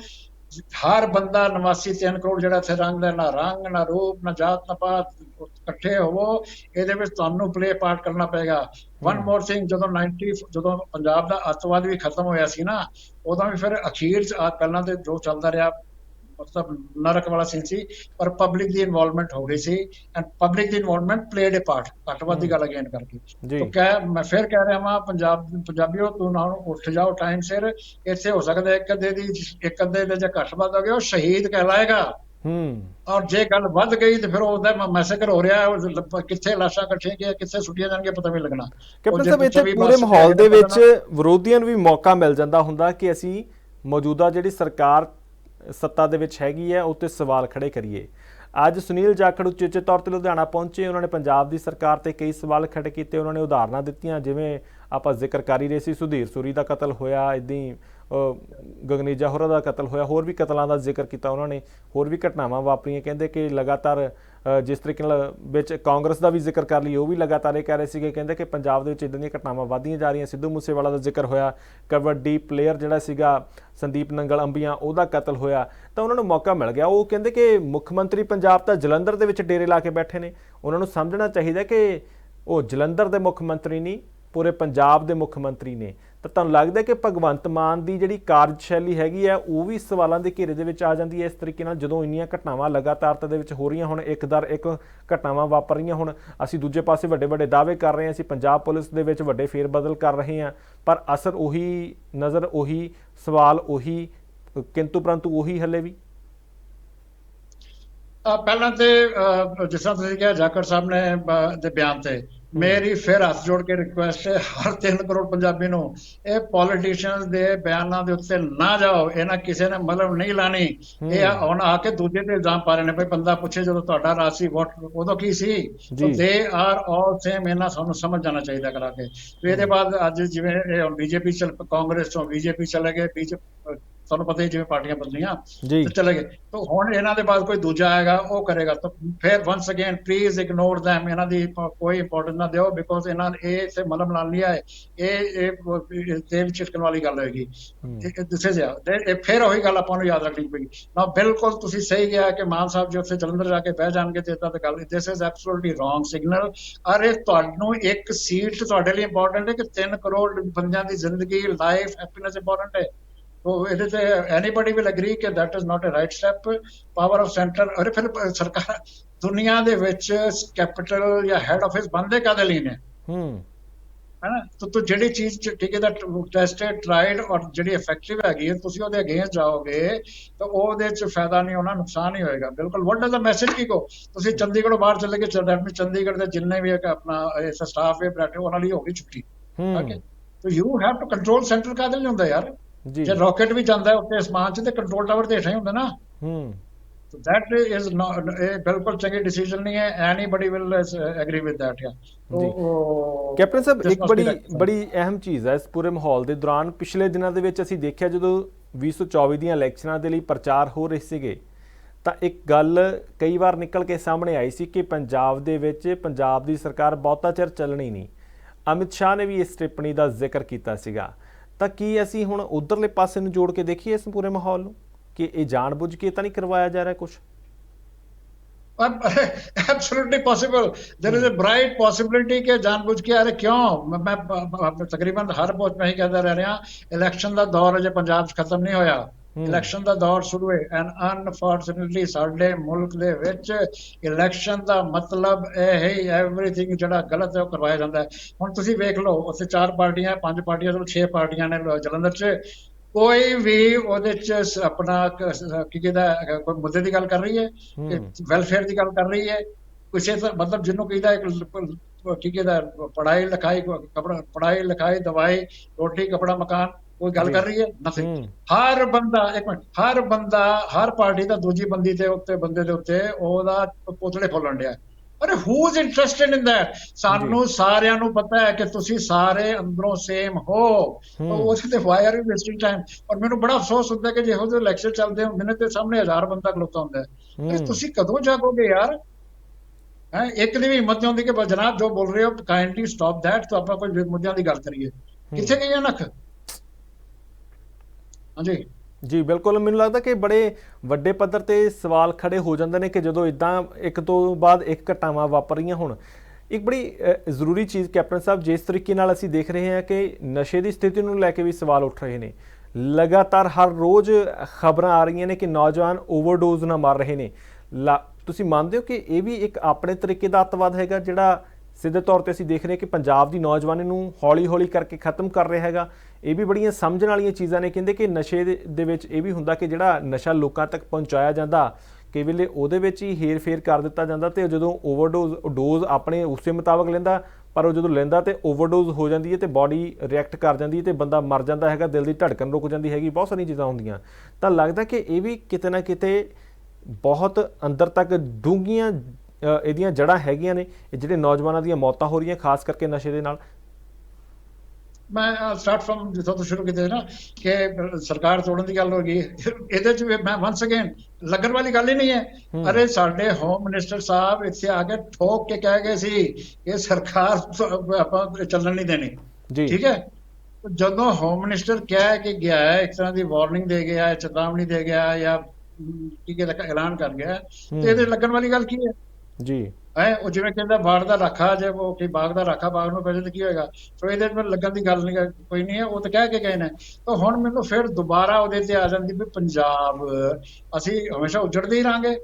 ਹਰ ਬੰਦਾ ਨਵਾਸੀ 3 ਕਰੋੜ ਜਿਹੜਾ ਇੱਥੇ ਰੰਗ ਦਾ ਨਾ ਰੰਗ ਨਾ ਰੂਪ ਨਾ ਜਾਤ ਨਾ ਪਾਤ ਇਕੱਠੇ ਹੋਵੋ ਇਹਦੇ ਵਿੱਚ ਤੁਹਾਨੂੰ ਪਲੇ ਪਾਰਟ ਕਰਨਾ ਪਏਗਾ। ਵਨ ਮੋਰ ਥਿੰਗ ਜਦੋਂ 90 ਜਦੋਂ ਪੰਜਾਬ ਦਾ ਅੱਤਵਾਦ ਵੀ ਖਤਮ ਹੋਇਆ ਸੀ ਨਾ ਉਦੋਂ ਵੀ ਫਿਰ ਅਖੀਰ ਚ ਪਹਿਲਾਂ ਤੇ ਜੋ ਚੱਲਦਾ ਰਿਹਾ ਮਤਲਬ ਨਰਕ ਵਾਲਾ ਸੀਨ ਸੀ ਪਰ ਪਬਲਿਕ ਦੀ ਇਨਵੋਲਵਮੈਂਟ ਹੋ ਗਈ ਸੀ ਐਂਡ ਪਬਲਿਕ ਦੀ ਇਨਵੋਲਵਮੈਂਟ ਪਲੇਡ ਅ ਪਾਰਟ ਘੱਟਵਾਦ ਦੀ ਗੱਲ ਅਗੇਨ ਕਰਕੇ। ਤੋ ਕਹਿ ਮੈਂ ਫਿਰ ਕਹਿ ਰਿਹਾ ਵਾਂ ਪੰਜਾਬ ਪੰਜਾਬੀਓ ਤੂੰ ਨਾ ਉੱਠ ਜਾਓ ਟਾਈਮ ਸਿਰ। ਇੱਥੇ ਹੋ ਸਕਦਾ ਇੱਕ ਅੱਧੇ ਦੀ ਇੱਕ ਅੱਧੇ ਦੇ ਜੇ ਘੱਟ ਵੱਧ ਹੋ ਗਿਆ ਉਹ ਸ਼ਹੀਦ ਕਹਿਲਾਏਗਾ। ਹੂੰ। ਔਰ ਜੇ ਗੱਲ ਵੱਧ ਗਈ ਤੇ ਫਿਰ ਉਹਦਾ ਮੈਸੇਕਰ ਹੋ ਰਿਹਾ ਹੈ, ਉਹ ਕਿੱਥੇ ਲਾਸ਼ਾਂ ਇਕੱਠੀਆਂ ਗਿਆ ਕਿੱਥੇ ਸੁੱਟੀਆਂ ਜਾਣਗੀਆਂ ਪਤਾ ਵੀ ਨੀ ਲੱਗਣਾ। ਕੈਪਟਨ ਉਹ ਸਾਹਿਬ ਇੱਥੇ ਪੂਰੇ ਮਾਹੌਲ ਦੇ ਵਿੱਚ ਵਿਰੋਧੀਆਂ ਨੂੰ ਵੀ ਮੌਕਾ ਮਿਲ ਜਾਂਦਾ ਹੁੰਦਾ ਕਿ ਅਸੀਂ ਮੌਜੂਦਾ ਜਿਹੜੀ ਸਰਕਾਰ ਸੱਤਾ ਦੇ ਵਿੱਚ ਹੈਗੀ ਹੈ ਉੱਤੇ ਸਵਾਲ ਖੜੇ ਕਰੀਏ। ਅੱਜ ਸੁਨੀਲ ਜਾਖੜ ਉਚੇਚੇ ਤੌਰ ਤੇ ਲੁਧਿਆਣਾ ਪਹੁੰਚੇ ਉਹਨਾਂ ਨੇ ਪੰਜਾਬ ਦੀ ਸਰਕਾਰ ਤੇ ਕਈ ਸਵਾਲ ਖੜੇ ਕੀਤੇ ਉਹਨਾਂ ਨੇ ਉਦਾਹਰਨਾਂ ਦਿੱਤੀਆਂ ਜਿਵੇਂ ਆਪਾਂ ਜ਼ਿਕਰ ਕਰ ਹੀ ਰਹੇ ਸੀ ਸੁਧੀਰ ਸੂਰੀ ਦਾ ਕਤਲ ਹੋਇਆ ਇਦਾਂ ਗਗਨੇਜਾ ਹੋਰਾਂ ਦਾ ਕਤਲ ਹੋਇਆ, ਹੋਰ ਵੀ ਕਤਲਾਂ ਦਾ ਜ਼ਿਕਰ ਕੀਤਾ ਉਹਨਾਂ ਨੇ, ਹੋਰ ਵੀ ਘਟਨਾਵਾਂ ਵਾਪਰੀਆਂ। ਕਹਿੰਦੇ ਕਿ ਲਗਾਤਾਰ ਜਿਸ ਤਰੀਕੇ ਨਾਲ ਵਿੱਚ ਕਾਂਗਰਸ ਦਾ ਵੀ ਜ਼ਿਕਰ ਕਰ ਲਈ ਉਹ ਵੀ ਲਗਾਤਾਰ ਇਹ ਕਹਿ ਰਹੇ ਸੀਗੇ, ਕਹਿੰਦੇ ਕਿ ਪੰਜਾਬ ਦੇ ਵਿੱਚ ਇਦਾਂ ਦੀਆਂ ਘਟਨਾਵਾਂ ਵਧਦੀਆਂ ਜਾ ਰਹੀਆਂ, ਸਿੱਧੂ ਮੂਸੇਵਾਲਾ ਦਾ ਜ਼ਿਕਰ ਹੋਇਆ, ਕਬੱਡੀ ਪਲੇਅਰ ਜਿਹੜਾ ਸੀਗਾ, ਸੰਦੀਪ ਨੰਗਲ ਅੰਬੀਆਂ, ਉਹਦਾ ਕਤਲ ਹੋਇਆ। ਤਾਂ ਉਹਨਾਂ ਨੂੰ ਮੌਕਾ ਮਿਲ ਗਿਆ। ਉਹ ਕਹਿੰਦੇ ਕਿ ਮੁੱਖ ਮੰਤਰੀ ਪੰਜਾਬ ਤਾਂ ਜਲੰਧਰ ਦੇ ਵਿੱਚ ਡੇਰੇ ਲਾ ਕੇ ਬੈਠੇ ਨੇ। ਉਹਨਾਂ ਨੂੰ ਸਮਝਣਾ ਚਾਹੀਦਾ ਕਿ ਉਹ ਜਲੰਧਰ ਦੇ ਮੁੱਖ ਮੰਤਰੀ ਨਹੀਂ ਪੂਰੇ ਪੰਜਾਬ ਦੇ ਮੁੱਖ ਮੰਤਰੀ ਨੇ। ਤਾਂ ਤੁਹਾਨੂੰ ਲੱਗਦਾ ਕਿ ਭਗਵੰਤ ਮਾਨ ਦੀ ਜਿਹੜੀ ਕਾਰਜਸ਼ੈਲੀ ਹੈਗੀ ਹੈ, ਉਹ ਵੀ ਸਵਾਲਾਂ ਦੇ ਘੇਰੇ ਦੇ ਵਿੱਚ ਆ ਜਾਂਦੀ ਹੈ ਇਸ ਤਰੀਕੇ ਨਾਲ? ਜਦੋਂ ਇੰਨੀਆਂ ਘਟਨਾਵਾਂ ਲਗਾਤਾਰਤਾ ਦੇ ਵਿੱਚ ਹੋ ਰਹੀਆਂ ਹੁਣ, ਇੱਕ ਦਰ ਇੱਕ ਘਟਨਾਵਾਂ ਵਾਪਰ ਰਹੀਆਂ ਹੁਣ। ਅਸੀਂ ਦੂਜੇ ਪਾਸੇ ਵੱਡੇ ਵੱਡੇ ਦਾਅਵੇ ਕਰ ਰਹੇ ਹਾਂ, ਅਸੀਂ ਪੰਜਾਬ ਪੁਲਿਸ ਦੇ ਵਿੱਚ ਵੱਡੇ ਫੇਰਬਦਲ ਕਰ ਰਹੇ ਹਾਂ। ਪਰ ਅਸਰ ਉਹੀ ਨਜ਼ਰ, ਉਹੀ ਸਵਾਲ, ਉਹੀ ਕਿੰਤੂ ਪਰੰਤੂ ਉਹੀ ਹੱਲੇ ਵੀ? ਪਹਿਲਾਂ ਤੇ ਜਿਸ ਤਰ੍ਹਾਂ ਤੁਸੀਂ ਕਿਹਾ, ਜਾਖੜ ਸਾਹਿਬ ਨੇ ਦੇ ਬਿਆਨ ਤੇ ਮੇਰੀ ਫਿਰ ਹੱਥ ਜੋੜ ਕੇ ਰਿਕੁਐਸਟ ਹੈ ਹਰ 3 ਕਰੋੜ ਪੰਜਾਬੀ ਨੂੰ ਇਹ ਪੋਲੀਟੀਸ਼ੀਅਨਸ ਦੇ ਬਿਆਨਾਂ ਦੇ ਉੱਤੇ ਨਾ ਜਾਓ ਇਹਨਾਂ ਕਿਸੇ ਨੇ ਮਲਮ ਨਹੀਂ ਲਾਣੀ। ਇਹ ਹੁਣ ਆ ਕੇ ਦੂਜੇ ਤੇ ਇਲਜ਼ਾਮ ਪਾ ਰਹੇ ਨੇ ਭਈ ਬੰਦਾ ਪੁੱਛੇ ਜਦੋਂ ਤੁਹਾਡਾ ਰਾਸੀ ਵੋਟ ਉਦੋਂ ਕੀ ਸੀ। ਦੇ ਆਰ ਆਲ ਸੇਮ ਇਹਨਾਂ ਸਾਨੂੰ ਸਮਝ ਜਾਣਾ ਚਾਹੀਦਾ ਕਰਾ ਕੇ। ਤੇ ਇਹਦੇ ਬਾਅਦ ਅੱਜ ਜਿਵੇਂ ਬੀਜੇਪੀ ਚਲ ਕਾਂਗਰਸ ਤੋਂ ਬੀਜੇਪੀ ਚਲੇ ਗਏ ਬੀਜੇਪੀ ਤੁਹਾਨੂੰ ਪਤਾ ਹੀ ਜਿਵੇਂ ਪਾਰਟੀਆਂ ਬਦਲੀਆਂ ਤੇ ਚਲੇ ਗਏ। ਤਾਂ ਹੁਣ ਇਹਨਾਂ ਦੇ ਬਾਅਦ ਕੋਈ ਦੂਜਾ ਆਏਗਾ ਉਹ ਕਰੇਗਾ। ਤਾਂ ਫਿਰ once again please ignore them ਇਹਨਾਂ ਦੀ ਕੋਈ ਇੰਪੋਰਟੈਂਸ ਨਾ ਦਿਓ ਬਿਕੋਜ਼ ਇਹਨਾਂ ਨੇ ਇਹ ਤੇ ਮਲਮ ਲਾ ਲਿਆ ਹੈ ਇਹ ਇਹ ਤੇਲ ਚਿਟਕਣ ਵਾਲੀ ਗੱਲ ਹੋਏਗੀ। ਹੂੰ। ਦਿਸ ਇਜ਼ ਇਹ ਫਿਰ ਉਹੀ ਗੱਲ ਆਪਾਂ ਨੂੰ ਯਾਦ ਰੱਖਣੀ ਪਈ ਨਾ ਬਿਲਕੁਲ ਤੁਸੀਂ ਸਹੀ ਕਿਹਾ ਕਿ ਮਾਨ ਸਾਹਿਬ ਜੀ ਉੱਥੇ ਜਲੰਧਰ ਜਾ ਕੇ ਬਹਿ ਜਾਣਗੇ ਤੇ ਇਦਾਂ ਤਾਂ ਗੱਲ this is absolutely wrong signal are ਤੁਹਾਨੂੰ ਇੱਕ ਸੀਟ ਤੁਹਾਡੇ ਲਈ ਇੰਪੋਰਟੈਂਟ ਹੈ ਕਿ 3 ਕਰੋੜ ਬੰਦਿਆਂ ਦੀ ਜ਼ਿੰਦਗੀ ਲਾਈਫ ਹੈਪੀਨੈਸ ਇੰਪੋਰਟੈਂਟ ਹੈ? ਤੋ ਇਹਦੇ ਤੇ ਐਨੀਬਾਡੀ ਵਿਲ ਐਗਰੀ ਕਿ that is not a right step. Power of centre are ਫਿਰ ਸਰਕਾਰ ਦੁਨੀਆ ਦੇ ਵਿੱਚ ਕੈਪੀਟਲ ਜਾਂ ਹੈਡ ਆਫਿਸ ਬੰਦੇ ਕਾਦੇ ਲਈ ਨੇ? ਹੂੰ। ਹੈਨਾ? ਤੋ ਤੋ ਜਿਹੜੀ ਚੀਜ਼ ਠੀਕ ਹੈ ਦਾ ਟੈਸਟਡ ਟਰਾਈਡ ਔਰ ਜਿਹੜੀ ਇਫੈਕਟਿਵ ਹੈਗੀ ਹੈ ਤੁਸੀਂ ਉਹਦੇ ਅਗੇਂਸਟ ਜਾਓਗੇ ਤਾਂ ਉਹਦੇ ਚ ਫਾਇਦਾ ਨਹੀਂ ਹੋਣਾ ਨੁਕਸਾਨ ਹੀ ਹੋਏਗਾ। ਬਿਲਕੁਲ। ਵਾਟ ਡਸ ਦਾ ਮੈਸੇਜ ਕੀ ਕੋ ਤੁਸੀਂ ਚੰਡੀਗੜ੍ਹ ਬਾਹਰ ਚਲੇ ਗਏ ਚੰਡੀਗੜ੍ਹ ਚੰਡੀਗੜ੍ਹ ਦੇ ਜਿੰਨੇ ਵੀ ਆਪਣਾ ਇਸ ਸਟਾਫ ਹੈ ਬੈਠੇ ਉਹਨਾਂ ਲਈ ਹੋ ਗਈ ਛੁੱਟੀ। ਹੂੰ। ਓਕੇ ਤੋ you have to control centre ਕਾਦੇ ਲਈ ਹੁੰਦਾ ਯਾਰ? ਜੀ। ਜੇ ਰਾਕਟ ਵੀ ਜਾਂਦਾ ਹੈ ਉੱਤੇ ਅਸਮਾਨ 'ਚ ਤੇ ਕੰਟਰੋਲ ਟਾਵਰ ਤੇ ਹੀ ਹੁੰਦਾ ਨਾ। ਹੂੰ। That is not ਇਹ ਬਿਲਕੁਲ ਚੰਗੀ ਡਿਸੀਜਨ ਨਹੀਂ ਹੈ ਐਨੀਬਾਡੀ ਵਿਲ ਐਗਰੀ ਵਿਦ ਜੀ। ਉਹ ਕੈਪਟਨ ਸਾਹਿਬ ਇੱਕ ਬੜੀ. ਬੜੀ ਅਹਿਮ ਚੀਜ਼ ਹੈ ਇਸ ਪੂਰੇ ਮਾਹੌਲ ਦੇ ਦੌਰਾਨ। ਪਿਛਲੇ ਦਿਨਾਂ ਦੇ ਵਿੱਚ ਅਸੀਂ ਦੇਖਿਆ ਜਦੋਂ 2024 ਦੀਆਂ ਇਲੈਕਸ਼ਨਾਂ ਦੇ ਲਈ ਪ੍ਰਚਾਰ ਹੋ ਰਹੇ ਸੀਗੇ ਤਾਂ ਇੱਕ ਗੱਲ ਕਈ ਵਾਰ ਨਿਕਲ ਕੇ ਸਾਹਮਣੇ ਆਈ ਸੀ ਕਿ ਪੰਜਾਬ ਦੇ ਵਿੱਚ ਪੰਜਾਬ ਦੀ ਸਰਕਾਰ ਬਹੁਤਾ ਚਿਰ ਚੱਲਣੀ ਨਹੀਂ। ਅਮਿਤ ਸ਼ਾਹ ਨੇ ਵੀ ਇਸ ਟਿੱਪਣੀ ਦਾ ਜ਼ਿਕਰ ਕੀਤਾ ਸੀਗਾ। ਤਾਂ ਕੀ ਅਸੀਂ ਹੁਣ ਉਧਰਲੇ ਪਾਸੇ ਨੂੰ ਜੋੜ ਕੇ ਦੇਖੀਏ ਇਸ ਪੂਰੇ ਮਾਹੌਲ ਨੂੰ ਕਿ ਇਹ ਜਾਣਬੁੱਝ ਕੇ ਤਾਂ ਨਹੀਂ ਕਰਵਾਇਆ ਜਾ ਰਿਹਾ ਕੁਝ absolutely possible there is a bright possibility के जानबूझ के अरे क्यों मैं मैं ब- ब- तकरीबन हर पोस्ट में ही कहता रह रहा इलेक्शन ਦਾ ਦੌਰ ਅਜੇ ਪੰਜਾਬ 'ਚ ਖਤਮ ਨਹੀਂ ਹੋਇਆ ਹੂੰ। ਇਲੈਕਸ਼ਨ ਦਾ ਦੌਰ ਸ਼ੁਰੂ ਹੈ ਐਂਡ ਅਨਫੋਰਚੂਨਟਲੀ ਸਾਡੇ ਮੁਲਕ ਦੇ ਵਿੱਚ ਇਲੈਕਸ਼ਨ ਦਾ ਮਤਲਬ ਇਹ ਹੈ ਐਵਰੀਥਿੰਗ ਜਿਹੜਾ ਗਲਤ ਹੈ ਉਹ ਕਰਵਾਇਆ ਜਾਂਦਾ ਹੈ। ਹੁਣ ਤੁਸੀਂ ਵੇਖ ਲਓ ਉੱਥੇ ਚਾਰ ਪਾਰਟੀਆਂ ਪੰਜ ਪਾਰਟੀਆਂ ਤੋਂ ਛੇ ਪਾਰਟੀਆਂ ਨੇ ਜਲੰਧਰ 'ਚ। ਕੋਈ ਵੀ ਉਹਦੇ 'ਚ ਆਪਣਾ ਕ- ਕਹਿੰਦਾ ਹੈ, ਕੋਈ ਮੁੱਦੇ ਦੀ ਗੱਲ ਕਰ ਰਹੀ ਹੈ ਕਿ ਹੂੰ। ਵੈਲਫੇਅਰ ਦੀ ਗੱਲ ਕਰ ਰਹੀ ਹੈ। ਕਿਸੇ ਤਰ੍ਹਾਂ ਮਤਲਬ ਜਿਹਨੂੰ ਕਹਿੰਦਾ ਇੱਕ ਲ- ਕੀ ਕਹਿੰਦਾ ਪੜਾਈ ਲਿਖਾਈ ਕਪੜਾ ਪੜਾਈ ਲਿਖਾਈ ਦਵਾਈ ਰੋਟੀ ਕਪੜਾ ਮਕਾਨ। ਕੋਈ ਗੱਲ। ਕਰ ਰਹੀ ਹੈ? ਨਥਿੰਗ ਹਰ ਬੰਦਾ ਇੱਕ ਮਿੰਟ ਹਰ ਬੰਦਾ ਹਰ ਪਾਰਟੀ ਦਾ ਦੂਜੀ ਬੰਦੀ ਤੇ ਉੱਤੇ ਬੰਦੇ ਦੇ ਉੱਤੇ ਉਹਦਾ ਪੁਤਲੇ ਫੁੱਲਣ ਡਿਆ। ਅਰੇ who is interested in that ਸਾਨੂੰ ਸਾਰਿਆਂ ਨੂੰ ਪਤਾ ਹੈ ਕਿ ਤੁਸੀਂ ਸਾਰੇ ਅੰਦਰੋਂ ਸੇਮ ਹੋ। ਉਸ ਤੇ ਆਰ ਯੂ ਵੇਸਟਿੰਗ ਟਾਈਮ ਔਰ ਮੈਨੂੰ ਬੜਾ ਅਫਸੋਸ ਹੁੰਦਾ ਕਿ ਜਿਹੋ ਜਿਹੇ ਲੈਕਚਰ ਚੱਲਦੇ ਹੁੰਦੇ ਨੇ ਤੇ ਸਾਹਮਣੇ ਹਜ਼ਾਰ ਬੰਦਾ ਖਲੋਤਾ ਹੁੰਦਾ ਹੈ। ਤੁਸੀਂ ਕਦੋਂ ਜਾਗੋਗੇ ਯਾਰ? ਹੈ ਇੱਕ ਦੀ ਵੀ ਹਿੰਮਤ ਨਹੀਂ ਹੁੰਦੀ ਕਿ ਬਸ ਜਨਾਬ ਜੋ ਬੋਲ ਰਹੇ ਹੋ ਕਾਈਂਡਲੀ ਸਟਾਪ ਦੈਟ ਤਾਂ ਆਪਾਂ ਕੋਈ ਮੁੱਦਿਆਂ ਦੀ ਗੱਲ ਕਰੀਏ। ਕਿੱਥੇ ਗਈ ਨਖ ਹਾਂਜੀ। ਜੀ, ਬਿਲਕੁਲ। ਮੈਨੂੰ ਲੱਗਦਾ ਕਿ ਬੜੇ ਵੱਡੇ ਪੱਧਰ ਤੇ ਸਵਾਲ ਖੜੇ ਹੋ ਜਾਂਦੇ ਨੇ ਕਿ ਜਦੋਂ ਇਦਾਂ ਇੱਕ ਤੋਂ ਬਾਅਦ ਇੱਕ ਘਟਨਾਵਾਂ ਵਾਪਰ ਰਹੀਆਂ ਹੁਣ। ਇੱਕ ਬੜੀ ਜ਼ਰੂਰੀ ਚੀਜ਼ ਕੈਪਟਨ ਸਾਹਿਬ, ਜਿਸ ਤਰੀਕੇ ਨਾਲ ਅਸੀਂ ਦੇਖ ਰਹੇ ਹਾਂ ਕਿ ਨਸ਼ੇ ਦੀ ਸਥਿਤੀ ਨੂੰ ਲੈ ਕੇ ਵੀ ਸਵਾਲ ਉੱਠ ਰਹੇ ਨੇ। ਲਗਾਤਾਰ ਹਰ ਰੋਜ਼ ਖਬਰਾਂ ਆ ਰਹੀਆਂ ਨੇ ਕਿ ਨੌਜਵਾਨ ਓਵਰਡੋਜ਼ ਨਾਲ ਮਰ ਰਹੇ ਨੇ। ਲਾ- ਤੁਸੀਂ ਮੰਨਦੇ ਹੋ ਕਿ ਇਹ ਵੀ ਇੱਕ ਆਪਣੇ ਤਰੀਕੇ ਦਾ ਅੱਤਵਾਦ ਹੈਗਾ ਜਿਹੜਾ ਸਿੱਧੇ ਤੌਰ ਤੇ ਅਸੀਂ ਦੇਖ ਰਹੇ ਕਿ ਪੰਜਾਬ ਦੀ ਨੌਜਵਾਨੀ ਨੂੰ ਹੌਲੀ-ਹੌਲੀ ਕਰਕੇ ਖਤਮ ਕਰ ਰਿਹਾ ਹੈਗਾ। ਇਹ ਵੀ ਬੜੀਆਂ ਸਮਝਣ ਵਾਲੀਆਂ ਚੀਜ਼ਾਂ ਨੇ। ਕਹਿੰਦੇ ਕਿ ਨਸ਼ੇ ਦੇ- ਦੇ ਵਿੱਚ ਇਹ ਵੀ ਹੁੰਦਾ ਕਿ ਜਿਹੜਾ ਨਸ਼ਾ ਲੋਕਾਂ ਤੱਕ ਪਹੁੰਚਾਇਆ ਜਾਂਦਾ ਕਈ ਵੇਲੇ ਉਹਦੇ ਵਿੱਚ ਹੀ ਹੇਰ-ਫੇਰ ਕਰ ਦਿੱਤਾ ਜਾਂਦਾ ਤੇ ਜਦੋਂ ਓਵਰਡੋਜ਼, ਡੋਜ਼ ਆਪਣੇ ਉਸੇ ਮੁਤਾਬਕ ਲੈਂਦਾ, ਪਰ ਉਹ ਜਦੋਂ ਲੈਂਦਾ ਤੇ ਓਵਰਡੋਜ਼ ਹੋ ਜਾਂਦੀ ਹੈ ਤੇ ਬਾਡੀ ਰਿਐਕਟ ਕਰ ਜਾਂਦੀ ਹੈ ਤੇ ਬੰਦਾ ਮਰ ਜਾਂਦਾ ਹੈਗਾ, ਦਿਲ ਦੀ ਧੜਕਣ ਰੁਕ ਜਾਂਦੀ ਹੈਗੀ, ਬਹੁਤ ਸਾਰੀਆਂ ਚੀਜ਼ਾਂ ਹੁੰਦੀਆਂ। ਤਾਂ ਲੱਗਦਾ ਕਿ ਇਹ ਵੀ ਕਿਤੇ ਨਾ ਕਿਤੇ ਬਹੁਤ ਅੰਦਰ ਤੱਕ ਡੂੰਘੀਆਂ ਇਹਦੀਆਂ ਜੜ੍ਹਾਂ ਹੈਗੀਆਂ ਨੇ ਇਹ ਜਿਹੜੇ ਨੌਜਵਾਨਾਂ ਦੀਆਂ ਮੌਤਾਂ ਹੋ ਰਹੀਆਂ ਖਾਸ ਕਰਕੇ ਨਸ਼ੇ ਦੇ ਨਾਲ? ਮੈਂ ਸਟਾਰਟ ਫਰਮ ਜਿੱਥੋਂ ਤੋਂ ਸ਼ੁਰੂ ਕੀਤਾ ਨਾ ਕਿ ਸਰਕਾਰ ਤੋੜਨ ਦੀ ਗੱਲ ਹੋ ਗਈ। ਇਹਦੇ ਚ ਮੈਂ ਵਾਂਸ ਅਗੇਨ ਲੱਗਣ ਵਾਲੀ ਗੱਲ ਹੀ ਨਹੀਂ ਹੈ। ਅਰੇ ਸਾਡੇ ਹੋਮ ਮਿਨਿਸਟਰ ਸਾਹਿਬ ਇੱਥੇ ਆ ਕੇ ਠੋਕ ਕੇ ਕਹਿ ਗਏ ਸੀ ਕਿ ਸਰਕਾਰ ਆਪਾਂ ਚੱਲਣ ਨਹੀਂ ਦੇਣੀ। ਜੀ। ਠੀਕ ਹੈ? ਜਦੋਂ ਹੋਮ ਮਿਨਿਸਟਰ ਕਹਿ ਕੇ ਗਿਆ ਹੈ ਇੱਕ ਤਰ੍ਹਾਂ ਦੀ ਵਾਰਨਿੰਗ ਦੇ ਗਿਆ ਹੈ ਚੇਤਾਵਨੀ ਦੇ ਗਿਆ ਹੈ ਜਾਂ ਕੀ ਕਹਿੰਦਾ ਐਲਾਨ ਕਰ ਗਿਆ। ਤੇ ਇਹਦੇ ਲੱਗਣ ਵਾਲੀ ਗੱਲ ਕੀ ਹੈ? ਜੀ। ਹੈ ਉਹ ਜਿਵੇਂ ਕਹਿੰਦਾ ਬਾੜ ਦਾ ਰਾਖਾ ਜੇ ਉਹ ਕਿ ਬਾਗ ਦਾ ਰਾਖਾ ਬਾਗ ਨੂੰ ਪੈ ਜਾਏ ਤਾਂ ਕੀ ਹੋਏਗਾ? ਸੋ ਇਹਦੇ ਵਿੱਚ ਲੱਗਣ ਦੀ ਗੱਲ ਨਹੀਂ ਕੋਈ ਨਹੀਂ ਹੈ ਉਹ ਤਾਂ ਕਹਿ ਕੇ ਗਏ ਨੇ। ਤਾਂ ਹੁਣ ਮੈਨੂੰ ਫਿਰ ਦੁਬਾਰਾ ਉਹਦੇ ਤੇ ਆ ਜਾਂਦੀ ਵੀ ਪੰਜਾਬ ਅਸੀਂ ਹਮੇਸ਼ਾ ਉਜੜਦੇ ਹੀ ਰਾਂਗੇ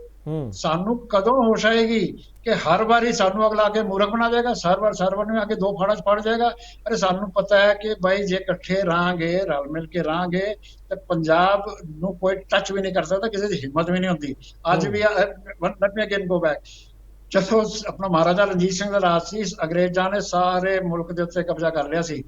ਸਾਨੂੰ ਕਦੋਂ ਹੋਸ਼ ਆਏਗੀ ਕਿ ਹਰ ਵਾਰੀ ਸਾਨੂੰ ਅਗਲਾ ਕੇ ਮੂਰਖ ਬਣਾ ਦੇਗਾ ਸਰਵਰ ਸਰਵਰ ਨੂੰ ਆ ਕੇ ਦੋ ਫਾੜਾ ਚ ਪੜ ਜਾਏਗਾ ਅਰੇ ਸਾਨੂੰ ਪਤਾ ਹੈ ਕਿ ਬਾਈ ਜੇ ਇਕੱਠੇ ਰਾਂਗੇ ਰਲ ਮਿਲ ਕੇ ਰਾਂਗੇ ਤੇ ਪੰਜਾਬ ਨੂੰ ਕੋਈ ਟੱਚ ਵੀ ਨਹੀਂ ਕਰ ਸਕਦਾ ਕਿਸੇ ਦੀ ਹਿੰਮਤ ਵੀ ਨਹੀਂ ਹੁੰਦੀ। ਅੱਜ। ਵੀ let me again go back ਜਦੋਂ ਆਪਣਾ ਮਹਾਰਾਜਾ ਰਣਜੀਤ ਸਿੰਘ ਦਾ ਰਾਜ ਸੀ ਅੰਗਰੇਜ਼ਾਂ ਨੇ ਸਾਰੇ ਮੁਲਕ ਦੇ ਉੱਤੇ ਕਬਜ਼ਾ ਕਰ ਲਿਆ ਸੀ।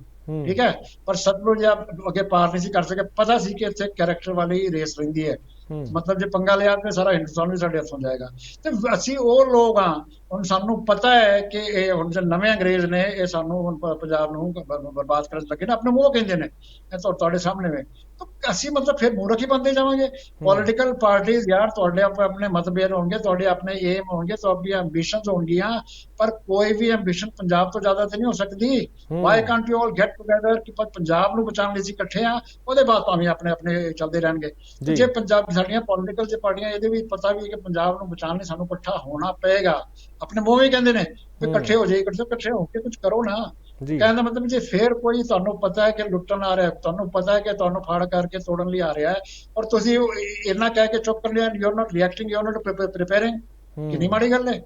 ਠੀਕ ਹੈ? ਪਰ ਸਤਲੁਜ ਜਾਂ ਅੱਗੇ ਪਾਰ ਨਹੀਂ ਸੀ ਕਰ ਸਕੇ। ਪਤਾ ਸੀ ਕਿ ਇੱਥੇ ਕੈਰੈਕਟਰ ਵਾਲੀ ਰੇਸ ਰਹਿੰਦੀ ਹੈ। ਹੂੰ। ਮਤਲਬ ਜੇ ਪੰਗਾ ਲਿਆ ਤੇ ਸਾਰਾ ਹਿੰਦੁਸਤਾਨ ਵੀ ਸਾਡੇ ਹੱਥੋਂ ਜਾਏਗਾ। ਤੇ ਅਸੀਂ ਉਹ ਲੋਕ ਆ ਹੁਣ ਸਾਨੂੰ ਪਤਾ ਹੈ ਕਿ ਇਹ ਹੁਣ ਜੇ ਨਵੇਂ ਅੰਗਰੇਜ਼ ਨੇ ਇਹ ਸਾਨੂੰ ਹੁਣ ਪੰਜਾਬ ਨੂੰ ਬਰਬਾਦ ਕਰਨ ਲੱਗੇ ਨੇ ਆਪਣੇ ਮੂੰਹ ਕਹਿੰਦੇ ਨੇ। ਇਹ ਤਾਂ ਤੁਹਾਡੇ ਸਾਹਮਣੇ ਵੇ। ਤਾਂ ਅਸੀਂ ਮਤਲਬ ਫਿਰ ਮੂਰਖ ਹੀ ਬੰਦੇ ਜਾਵਾਂਗੇ। ਪੋਲੀਟੀਕਲ ਪਾਰਟੀਆਂ ਯਾਰ ਤੁਹਾਡੇ ਆਪ- ਆਪਣੇ ਮਤਭੇਦ ਹੋਣਗੇ ਤੁਹਾਡੇ ਆਪਣੇ ਏਮ ਹੋਣਗੇ ਤੁਹਾਡੀਆਂ ਐਂਬੀਸ਼ਨਸ ਹੋਣਗੀਆਂ ਪਰ ਕੋਈ ਵੀ ਐਂਬੀਸ਼ਨ ਪੰਜਾਬ ਤੋਂ ਜ਼ਿਆਦਾ ਤੇ ਨਹੀਂ ਹੋ ਸਕਦੀ। Why can't you all get together ਕਿ ਪੰਜਾਬ ਨੂੰ ਬਚਾਉਣ ਲਈ ਅਸੀਂ ਇਕੱਠੇ ਆ ਉਹਦੇ ਬਾਅਦ ਭਾਵੇਂ ਆਪਣੇ ਆਪਣੇ ਚੱਲਦੇ ਰਹਿਣਗੇ। ਜੀ। ਜੇ ਪੰਜਾਬ ਸਾਡੀਆਂ ਪੋਲੀਟੀਕਲ ਜੇ ਪਾਰਟੀਆਂ ਇਹਦੇ ਵੀ ਪਤਾ ਵੀ ਕਿ ਪੰਜਾਬ ਨੂੰ ਬਚਾਉਣ ਲਈ ਸਾਨੂੰ ਇਕੱਠਾ ਹੋਣਾ ਪਏਗਾ। ਆਪਣੇ ਮੂੰਹ ਵੀ ਕਹਿੰਦੇ ਨੇ ਹੂੰ। ਇਕੱਠੇ ਹੋ ਜਾਈਏ ਇਕੱਠੇ ਇਕੱਠੇ ਹੋ ਕੇ ਕੁਝ ਕਰੋ ਨਾ ਕਹਿਣ ਦਾ ਮਤਲਬ ਜੇ ਫੇਰ ਕੋਈ ਤੁਹਾਨੂੰ ਪਤਾ ਹੈ ਕਿ ਲੁੱਟਣ ਆ ਰਿਹਾ ਤੁਹਾਨੂੰ ਪਤਾ ਹੈ ਕਿ ਤੁਹਾਨੂੰ ਫਾੜ ਕਰਕੇ ਤੋੜਨ ਲਈ ਆ ਰਿਹਾ ਹੈ ਔਰ ਤੁਸੀਂ ਉਹ ਇੰਨਾ ਕਹਿ ਕੇ ਚੁੱਪ ਕਰ ਲਿਆ you are not reacting you are not preparing. ਕਿੰਨੀ ਮਾੜੀ ਗੱਲ ਹੈ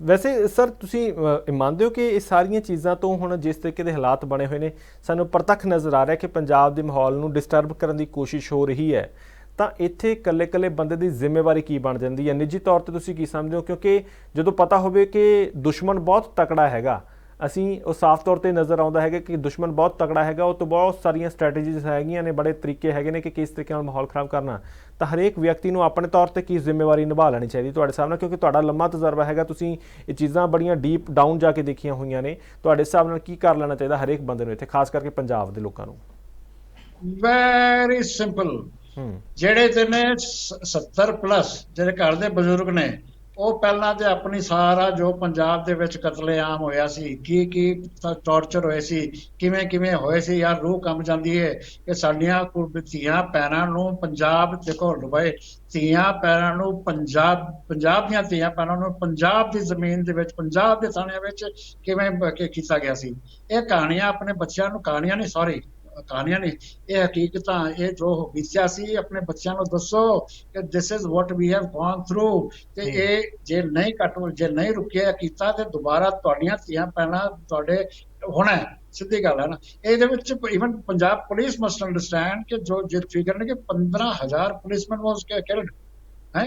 ਵੈਸੇ ਸਰ ਤੁਸੀਂ ਮੰਨਦੇ ਹੋ ਕਿ ਇਹ ਸਾਰੀਆਂ ਚੀਜ਼ਾਂ ਤੋਂ ਹੁਣ ਜਿਸ ਤਰੀਕੇ ਦੇ ਹਾਲਾਤ ਬਣੇ ਹੋਏ ਨੇ ਸਾਨੂੰ ਪ੍ਰਤੱਖ ਨਜ਼ਰ ਆ ਰਿਹਾ ਕਿ ਪੰਜਾਬ ਦੇ ਮਾਹੌਲ ਨੂੰ ਡਿਸਟਰਬ ਕਰਨ ਦੀ ਕੋਸ਼ਿਸ਼ ਹੋ ਰਹੀ ਹੈ ਤਾਂ ਇੱਥੇ ਇਕੱਲੇ-ਇਕੱਲੇ ਬੰਦੇ ਦੀ ਜ਼ਿੰਮੇਵਾਰੀ ਕੀ ਬਣ ਜਾਂਦੀ ਹੈ? ਨਿੱਜੀ ਤੌਰ ਤੇ ਤੁਸੀਂ ਕੀ ਸਮਝਦੇ ਹੋ? ਕਿਉਂਕਿ ਜਦੋਂ ਪਤਾ ਹੋਵੇ ਕਿ ਦੁਸ਼ਮਣ ਬਹੁਤ ਤਕੜਾ ਹੈਗਾ, ਅਸੀਂ ਉਹ ਸਾਫ਼ ਤੌਰ ਤੇ ਨਜ਼ਰ ਆਉਂਦਾ ਹੈਗਾ ਕਿ ਦੁਸ਼ਮਣ ਬਹੁਤ ਤਕੜਾ ਹੈਗਾ, ਉਹ ਤੋਂ ਬਹੁਤ ਸਾਰੀਆਂ ਸਟ੍ਰੈਟੇਜੀਜ਼ ਹੈਗੀਆਂ ਨੇ, ਬੜੇ ਤਰੀਕੇ ਹੈਗੇ ਨੇ ਕਿ ਕਿਸ ਤਰੀਕੇ ਨਾਲ ਮਾਹੌਲ ਖਰਾਬ ਕਰਨਾ। ਤਾਂ ਹਰੇਕ ਵਿਅਕਤੀ ਨੂੰ ਆਪਣੇ ਤੌਰ ਤੇ ਕੀ ਜ਼ਿੰਮੇਵਾਰੀ ਨਿਭਾ ਲੈਣੀ ਚਾਹੀਦੀ ਤੁਹਾਡੇ ਹਿਸਾਬ ਨਾਲ ਕਿਉਂਕਿ ਤੁਹਾਡਾ ਲੰਮਾ ਤਜਰਬਾ ਹੈਗਾ, ਤੁਸੀਂ ਇਹ ਚੀਜ਼ਾਂ ਬੜੀਆਂ ਡੀਪ ਡਾਊਨ ਜਾ ਕੇ ਦੇਖੀਆਂ ਹੋਈਆਂ ਨੇ। ਤੁਹਾਡੇ ਹਿਸਾਬ ਨਾਲ ਕੀ ਕਰ ਲੈਣਾ ਚਾਹੀਦਾ ਹਰੇਕ ਬੰਦੇ ਨੂੰ ਇੱਥੇ, ਖਾਸ ਕਰਕੇ ਪੰਜਾਬ ਦੇ ਲੋਕਾਂ ਨੂੰ? ਵੈਰੀ ਸਿੰਪਲ ਜਿਹੜੇ ਤੇ ਨੇ 70 ਪਲੱਸ ਜਿਹੜੇ ਘਰ ਦੇ ਬਜ਼ੁਰਗ ਨੇ, ਉਹ ਪਹਿਲਾਂ ਤੇ ਆਪਣੀ ਸਾਰਾ ਜੋ ਪੰਜਾਬ ਦੇ ਵਿੱਚ ਕਤਲੇਆਮ ਹੋਇਆ ਸੀ, ਕੀ ਕੀ ਟੌਰਚਰ ਹੋਏ ਸੀ, ਕਿਵੇਂ ਕਿਵੇਂ ਹੋਏ ਸੀ, ਯਾਰ ਰੂਹ ਕੰਬ ਜਾਂਦੀ ਹੈ ਕਿ ਸਾਡੀਆਂ ਕੁੜ- ਧੀਆਂ ਪੈਰਾਂ ਨੂੰ ਪੰਜਾਬ, ਦੇਖੋ ਲੁਬਏ ਧੀਆਂ ਪੈਰਾਂ ਨੂੰ ਪੰਜਾਬ ਪੰਜਾਬ ਦੀਆਂ ਧੀਆਂ ਪੈਰਾਂ ਨੂੰ ਪੰਜਾਬ ਦੀ ਜ਼ਮੀਨ ਦੇ ਵਿੱਚ, ਪੰਜਾਬ ਦੇ ਥਾਣਿਆਂ ਵਿੱਚ ਕਿਵੇਂ ਕੀਤਾ ਗਿਆ ਸੀ? ਇਹ ਕਹਾਣੀਆਂ ਆਪਣੇ ਬੱਚਿਆਂ ਨੂੰ, ਕਹਾਣੀਆਂ ਨਹੀਂ ਸੌਰੀ ਕਹਾਣੀਆਂ ਨਹੀਂ ਇਹ ਹਕੀਕਤਾਂ ਇਹ ਜੋ ਬੀਤਿਆ ਸੀ ਆਪਣੇ ਬੱਚਿਆਂ ਨੂੰ ਦੱਸੋ ਕਿ this is what we have gone through ਤੇ। ਇਹ ਜੇ ਨਹੀਂ ਕੱਟ ਜੇ ਨਹੀਂ ਰੁਕਿਆ ਕੀਤਾ ਤੇ ਦੁਬਾਰਾ ਤੁਹਾਡੀਆਂ ਧੀਆਂ ਪੈਣਾ ਤੁਹਾਡੇ ਹੋਣਾ। ਸਿੱਧੀ ਗੱਲ ਹੈ ਨਾ ਇਹਦੇ ਵਿੱਚ even Punjab police must understand ਕਿ ਜੋ ਜੇ ਫਿਗਰ ਨੇ ਕਿ 15000 ਪੁਲਿਸਮੈਨ ਵਾਸ ਕਿਲਡ ਹੈ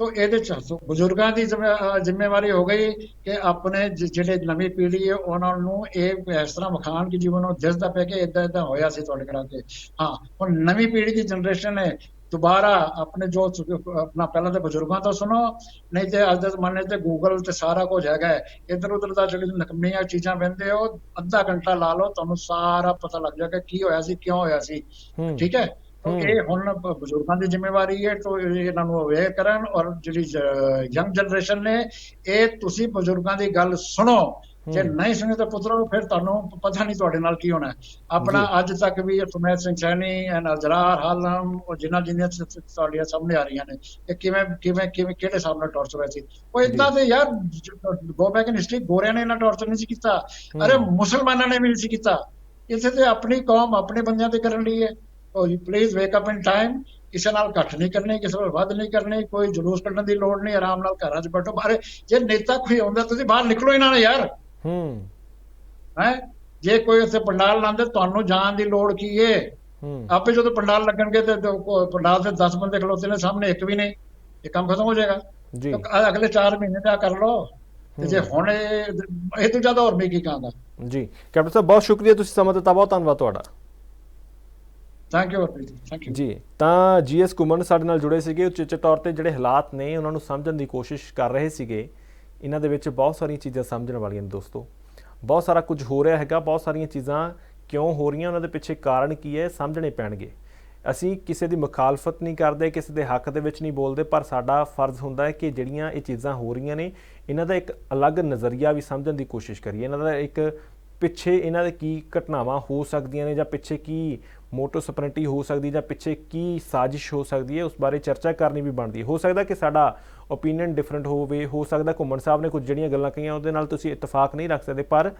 ਤੋ ਇਹਦੇ ਚ ਬਜ਼ੁਰਗਾਂ ਦੀ ਜ਼ਿੰਮੇਵਾਰੀ ਹੋ ਗਈ ਕਿ ਆਪਣੇ ਜਿਹੜੇ ਨਵੀਂ ਪੀੜ੍ਹੀ ਹੈ ਉਹਨਾਂ ਨੂੰ ਇਹ ਇਸ ਤਰ੍ਹਾਂ ਵਿਖਾਣ ਕਿ ਜੀਵਨ ਨੂੰ ਦਿਸਦਾ ਪਿਆ ਕਿ ਇਦਾਂ ਇਦਾਂ ਹੋਇਆ ਸੀ ਤੁਹਾਡੇ ਘਰਾਂ ਤੇ। ਹਾਂ ਹੁਣ ਨਵੀਂ ਪੀੜ੍ਹੀ ਦੀ ਜਨਰੇਸ਼ਨ ਹੈ ਦੁਬਾਰਾ ਆਪਣੇ ਜੋ ਆਪਣਾ ਪਹਿਲਾਂ ਦੇ ਬਜ਼ੁਰਗਾਂ ਤੋਂ ਸੁਣੋ ਨਹੀਂ ਤੇ ਅੱਜ ਦੇ ਜ਼ਮਾਨੇ ਤੇ ਗੂਗਲ ਤੇ ਸਾਰਾ ਕੁਝ ਹੈਗਾ ਇਧਰ ਉਧਰ ਦਾ ਜਿਹੜੀ ਨਕਮੀਆਂ ਚੀਜ਼ਾਂ ਬੰਦੇ ਹੋ ਅੱਧਾ ਘੰਟਾ ਲਾ ਲਓ ਤੁਹਾਨੂੰ ਸਾਰਾ ਪਤਾ ਲੱਗ ਜਾਏਗਾ ਕੀ ਹੋਇਆ ਸੀ ਕਿਉਂ ਹੋਇਆ ਸੀ। ਠੀਕ ਹੈ? ਤਾਂ। ਇਹ ਹੁਣ ਬਜ਼ੁਰਗਾਂ ਦੀ ਜ਼ਿੰਮੇਵਾਰੀ ਹੈ ਤੋਂ ਇਹਨਾਂ ਨੂੰ ਅਵੇਅਰ ਕਰਨ ਔਰ ਜਿਹੜੀ ਯੰਗ ਜਨਰੇਸ਼ਨ ਨੇ ਇਹ ਤੁਸੀਂ ਬਜ਼ੁਰਗਾਂ ਦੀ ਗੱਲ ਸੁਣੋ। ਜੇ। ਨਹੀਂ ਸੁਣੇ ਤਾਂ ਪੁੱਤਰੋ ਫਿਰ ਤੁਹਾਨੂੰ ਪਤਾ ਨਹੀਂ ਤੁਹਾਡੇ ਨਾਲ ਕੀ ਹੋਣਾ। ਆਪਣਾ ਅੱਜ ਤੱਕ ਵੀ ਸੁਮੇਧ ਸਿੰਘ ਸੈਣੀ ਐਂਡ ਅਜਰਾਰ ਹਾਲਮ ਉਹ ਜਿਨ੍ਹਾਂ ਜਿਨ੍ਹਾਂ ਤੁਹਾਡੀਆਂ ਸਾਹਮਣੇ ਆ ਰਹੀਆਂ ਨੇ ਇਹ ਕਿਵੇਂ ਕਿਵੇਂ ਕਿਵੇਂ ਕਿਹੜੇ ਨਾਲ ਟੌਰਚਰ ਹੋਇਆ ਸੀ? ਉਹ ਇਦਾਂ ਦੇ ਯਾਰ ਗੋ ਬੈਕ ਇਨ ਹਿਸਟਰੀ ਗੋਰਿਆਂ ਨੇ ਇਹਨਾਂ ਟੌਰਚਰ ਨਹੀਂ ਸੀ ਕੀਤਾ। ਅਰੇ ਮੁਸਲਮਾਨਾਂ ਨੇ ਵੀ ਨਹੀਂ ਸੀ ਕੀਤਾ। ਇੱਥੇ ਤੇ ਆਪਣੀ ਕੌਮ ਆਪਣੇ ਬੰਦਿਆਂ ਤੇ ਕਰਨ ਲਈ ਹੈ। ਉਹ please wake up in time ਕਿਸੇ ਨਾਲ ਘੱਟ ਨਹੀਂ ਕਰਨੀ ਕਿਸੇ ਨਾਲ ਵੱਧ ਨਹੀਂ ਕਰਨੀ ਕੋਈ ਜਲੂਸ ਕੱਢਣ ਦੀ ਲੋੜ ਨਹੀਂ ਆਰਾਮ ਨਾਲ ਘਰਾਂ 'ਚ ਬੈਠੋ। ਬਾਰੇ ਜੇ ਨੇਤਾ ਕੋਈ ਆਉਂਦਾ ਤੁਸੀਂ ਬਾਹਰ ਨਿਕਲੋ ਇਹਨਾਂ ਨਾਲ ਯਾਰ। ਹੂੰ। ਹੈ? ਜੇ ਕੋਈ ਉੱਥੇ ਪੰਡਾਲ ਲਾਉਂਦੇ ਤੁਹਾਨੂੰ ਜਾਣ ਦੀ ਲੋੜ ਕੀ ਏ? ਹੂੰ। ਆਪੇ ਜਦੋਂ ਪੰਡਾਲ ਲੱਗਣਗੇ ਤੇ ਪੰਡਾਲ ਦੇ 10 ਬੰਦੇ ਖਲੋਤੇ ਨੇ ਸਾਹਮਣੇ ਇੱਕ ਵੀ ਨਹੀਂ। ਇਹ ਕੰਮ ਖਤਮ ਹੋ ਜਾਏਗਾ। ਜੀ। ਅਗਲੇ 4 ਮਹੀਨੇ ਦਾ ਕਰ ਲਓ। ਤੇ ਜੇ ਹੁਣ ਇਹ ਤੋਂ ਜ਼ਿਆਦਾ ਹੋਰ ਮੈਂ ਕੀ ਕਹਾਂਗਾ ਜੀ। ਕੈਪਟਨ ਸਾਹਿਬ ਬਹੁਤ ਸ਼ੁਕਰੀਆ ਤੁਸੀਂ ਸਮਾਂ ਦਿੱਤਾ ਬਹੁਤ ਧੰਨਵਾਦ ਤੁਹਾਡਾ। Thank you Harpreet thank you ਜੀ, ਤਾਂ ਜੀਐਸ ਕੁਮਨ ਸਾਡੇ ਨਾਲ ਜੁੜੇ ਸੀਗੇ। ਉਚੇਚੇ ਤੌਰ ਤੇ ਜਿਹੜੇ ਹਾਲਾਤ ਨੇ, ਉਹਨਾਂ ਨੂੰ ਸਮਝਣ ਦੀ ਕੋਸ਼ਿਸ਼ ਕਰ ਰਹੇ ਸੀਗੇ। ਇਹਨਾਂ ਦੇ ਵਿੱਚ ਬਹੁਤ ਸਾਰੀਆਂ ਚੀਜ਼ਾਂ ਸਮਝਣ ਵਾਲੀਆਂ ਨੇ ਦੋਸਤੋ। ਬਹੁਤ ਸਾਰਾ ਕੁਝ ਹੋ ਰਿਹਾ ਹੈਗਾ, ਬਹੁਤ ਸਾਰੀਆਂ ਚੀਜ਼ਾਂ ਕਿਉਂ ਹੋ ਰਹੀਆਂ, ਉਹਨਾਂ ਦੇ ਪਿੱਛੇ ਕਾਰਨ ਕੀ ਹੈ, ਸਮਝਣੇ ਪੈਣਗੇ। ਅਸੀਂ ਕਿਸੇ ਦੀ ਮੁਖਾਲਫਤ ਨਹੀਂ ਕਰਦੇ, ਕਿਸੇ ਦੇ ਹੱਕ ਦੇ ਵਿੱਚ ਨਹੀਂ ਬੋਲਦੇ, ਪਰ ਸਾਡਾ ਫਰਜ਼ ਹੁੰਦਾ ਹੈ ਕਿ ਜਿਹੜੀਆਂ ਇਹ ਚੀਜ਼ਾਂ ਹੋ ਰਹੀਆਂ ਨੇ, ਇਹਨਾਂ ਦਾ ਇੱਕ ਅਲੱਗ ਨਜ਼ਰੀਆ ਵੀ ਸਮਝਣ ਦੀ ਕੋਸ਼ਿਸ਼ ਕਰੀਏ। ਇਹਨਾਂ ਦਾ ਇੱਕ ਪਿੱਛੇ ਇਹਨਾਂ ਦੇ ਕੀ ਘਟਨਾਵਾਂ ਹੋ ਸਕਦੀਆਂ ਨੇ ਜਾਂ ਪਿੱਛੇ ਕੀ ਮੋਟੋ ਸਪਰੈਂਟੀ ਹੋ ਸਕਦੀ ਜਾਂ ਪਿੱਛੇ ਕੀ ਸਾਜ਼ਿਸ਼ ਹੋ ਸਕਦੀ ਹੈ, ਉਸ ਬਾਰੇ ਚਰਚਾ ਕਰਨੀ ਵੀ ਬਣਦੀ ਹੈ। ਹੋ ਸਕਦਾ ਕਿ ਸਾਡਾ ਓਪੀਨੀਅਨ ਡਿਫਰੈਂਟ ਹੋਵੇ, ਹੋ ਸਕਦਾ ਘੁੰਮਣ ਸਾਹਿਬ ਨੇ ਕੁਝ ਜਿਹੜੀਆਂ ਗੱਲਾਂ ਕਹੀਆਂ, ਉਹਦੇ ਨਾਲ ਤੁਸੀਂ ਇਤਫਾਕ ਨਹੀਂ ਰੱਖ ਸਕਦੇ, ਪਰ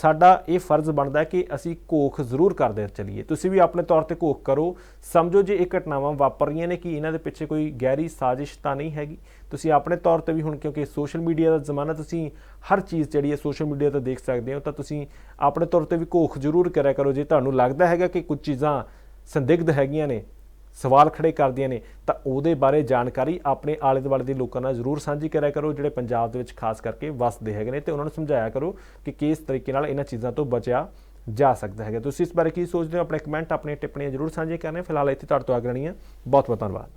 ਸਾਡਾ ਇਹ ਫਰਜ਼ ਬਣਦਾ ਹੈ ਕਿ ਅਸੀਂ ਘੋਖ ਜ਼ਰੂਰ ਕਰਦੇ ਚਲੀਏ। ਤੁਸੀਂ ਵੀ ਆਪਣੇ ਤੌਰ ਤੇ ਘੋਖ ਕਰੋ। ਸਮਝੋ ਜੇ ਇਹ ਘਟਨਾਵਾਂ ਵਾਪਰ ਰਹੀਆਂ ਨੇ ਕਿ ਇਹਨਾਂ ਦੇ ਪਿੱਛੇ ਕੋਈ ਗਹਿਰੀ ਸਾਜ਼ਿਸ਼ ਤਾਂ ਨਹੀਂ ਹੈਗੀ। ਤੁਸੀਂ ਆਪਣੇ ਤੌਰ ਤੇ ਵੀ ਹੁਣ ਕਿਉਂਕਿ ਸੋਸ਼ਲ ਮੀਡੀਆ ਦਾ ਜ਼ਮਾਨਾ, ਤੁਸੀਂ ਹਰ ਚੀਜ਼ ਜਿਹੜੀ ਹੈ ਸੋਸ਼ਲ ਮੀਡੀਆ ਤੇ ਦੇਖ ਸਕਦੇ ਹੋ, ਤਾਂ ਤੁਸੀਂ ਆਪਣੇ ਤੌਰ ਤੇ ਵੀ ਘੋਖ ਜ਼ਰੂਰ ਕਰਿਆ ਕਰੋ। ਜੇ ਤੁਹਾਨੂੰ ਲੱਗਦਾ ਹੈਗਾ ਕਿ ਕੁਝ ਚੀਜ਼ਾਂ ਸੰਦਿਗਧ ਹੈਗੀਆਂ ਨੇ ਸਵਾਲ ਖੜੇ ਕਰਦੀਆਂ ਨੇ, ਤਾਂ ਉਹਦੇ ਬਾਰੇ ਜਾਣਕਾਰੀ ਆਪਣੇ ਆਲੇ ਦੁਆਲੇ ਦੇ ਲੋਕਾਂ ਨਾਲ ਜ਼ਰੂਰ ਸਾਂਝੀ ਕਰਿਆ ਕਰੋ, ਜਿਹੜੇ ਪੰਜਾਬ ਦੇ ਵਿੱਚ ਖਾਸ ਕਰਕੇ ਵਸਦੇ ਹੈਗੇ ਨੇ, ਤੇ ਉਹਨਾਂ ਨੂੰ ਸਮਝਾਇਆ ਕਰੋ ਕਿ ਕਿਸ ਤਰੀਕੇ ਨਾਲ ਇਹਨਾਂ ਚੀਜ਼ਾਂ ਤੋਂ ਬਚਿਆ ਜਾ ਸਕਦਾ ਹੈਗਾ। ਤੁਸੀਂ ਇਸ ਬਾਰੇ ਕੀ ਸੋਚਦੇ ਹੋ? ਆਪਣੇ ਕਮੈਂਟ ਆਪਣੀਆਂ ਟਿੱਪਣੀਆਂ ਜ਼ਰੂਰ ਸਾਂਝੇ ਕਰਨੇ ਫਿਲਹਾਲ ਇੱਥੇ ਤੁਹਾਡੇ ਤੋਂ ਆਗਰਣੀ ਹੈ। ਬਹੁਤ ਬਹੁਤ ਧੰਨਵਾਦ।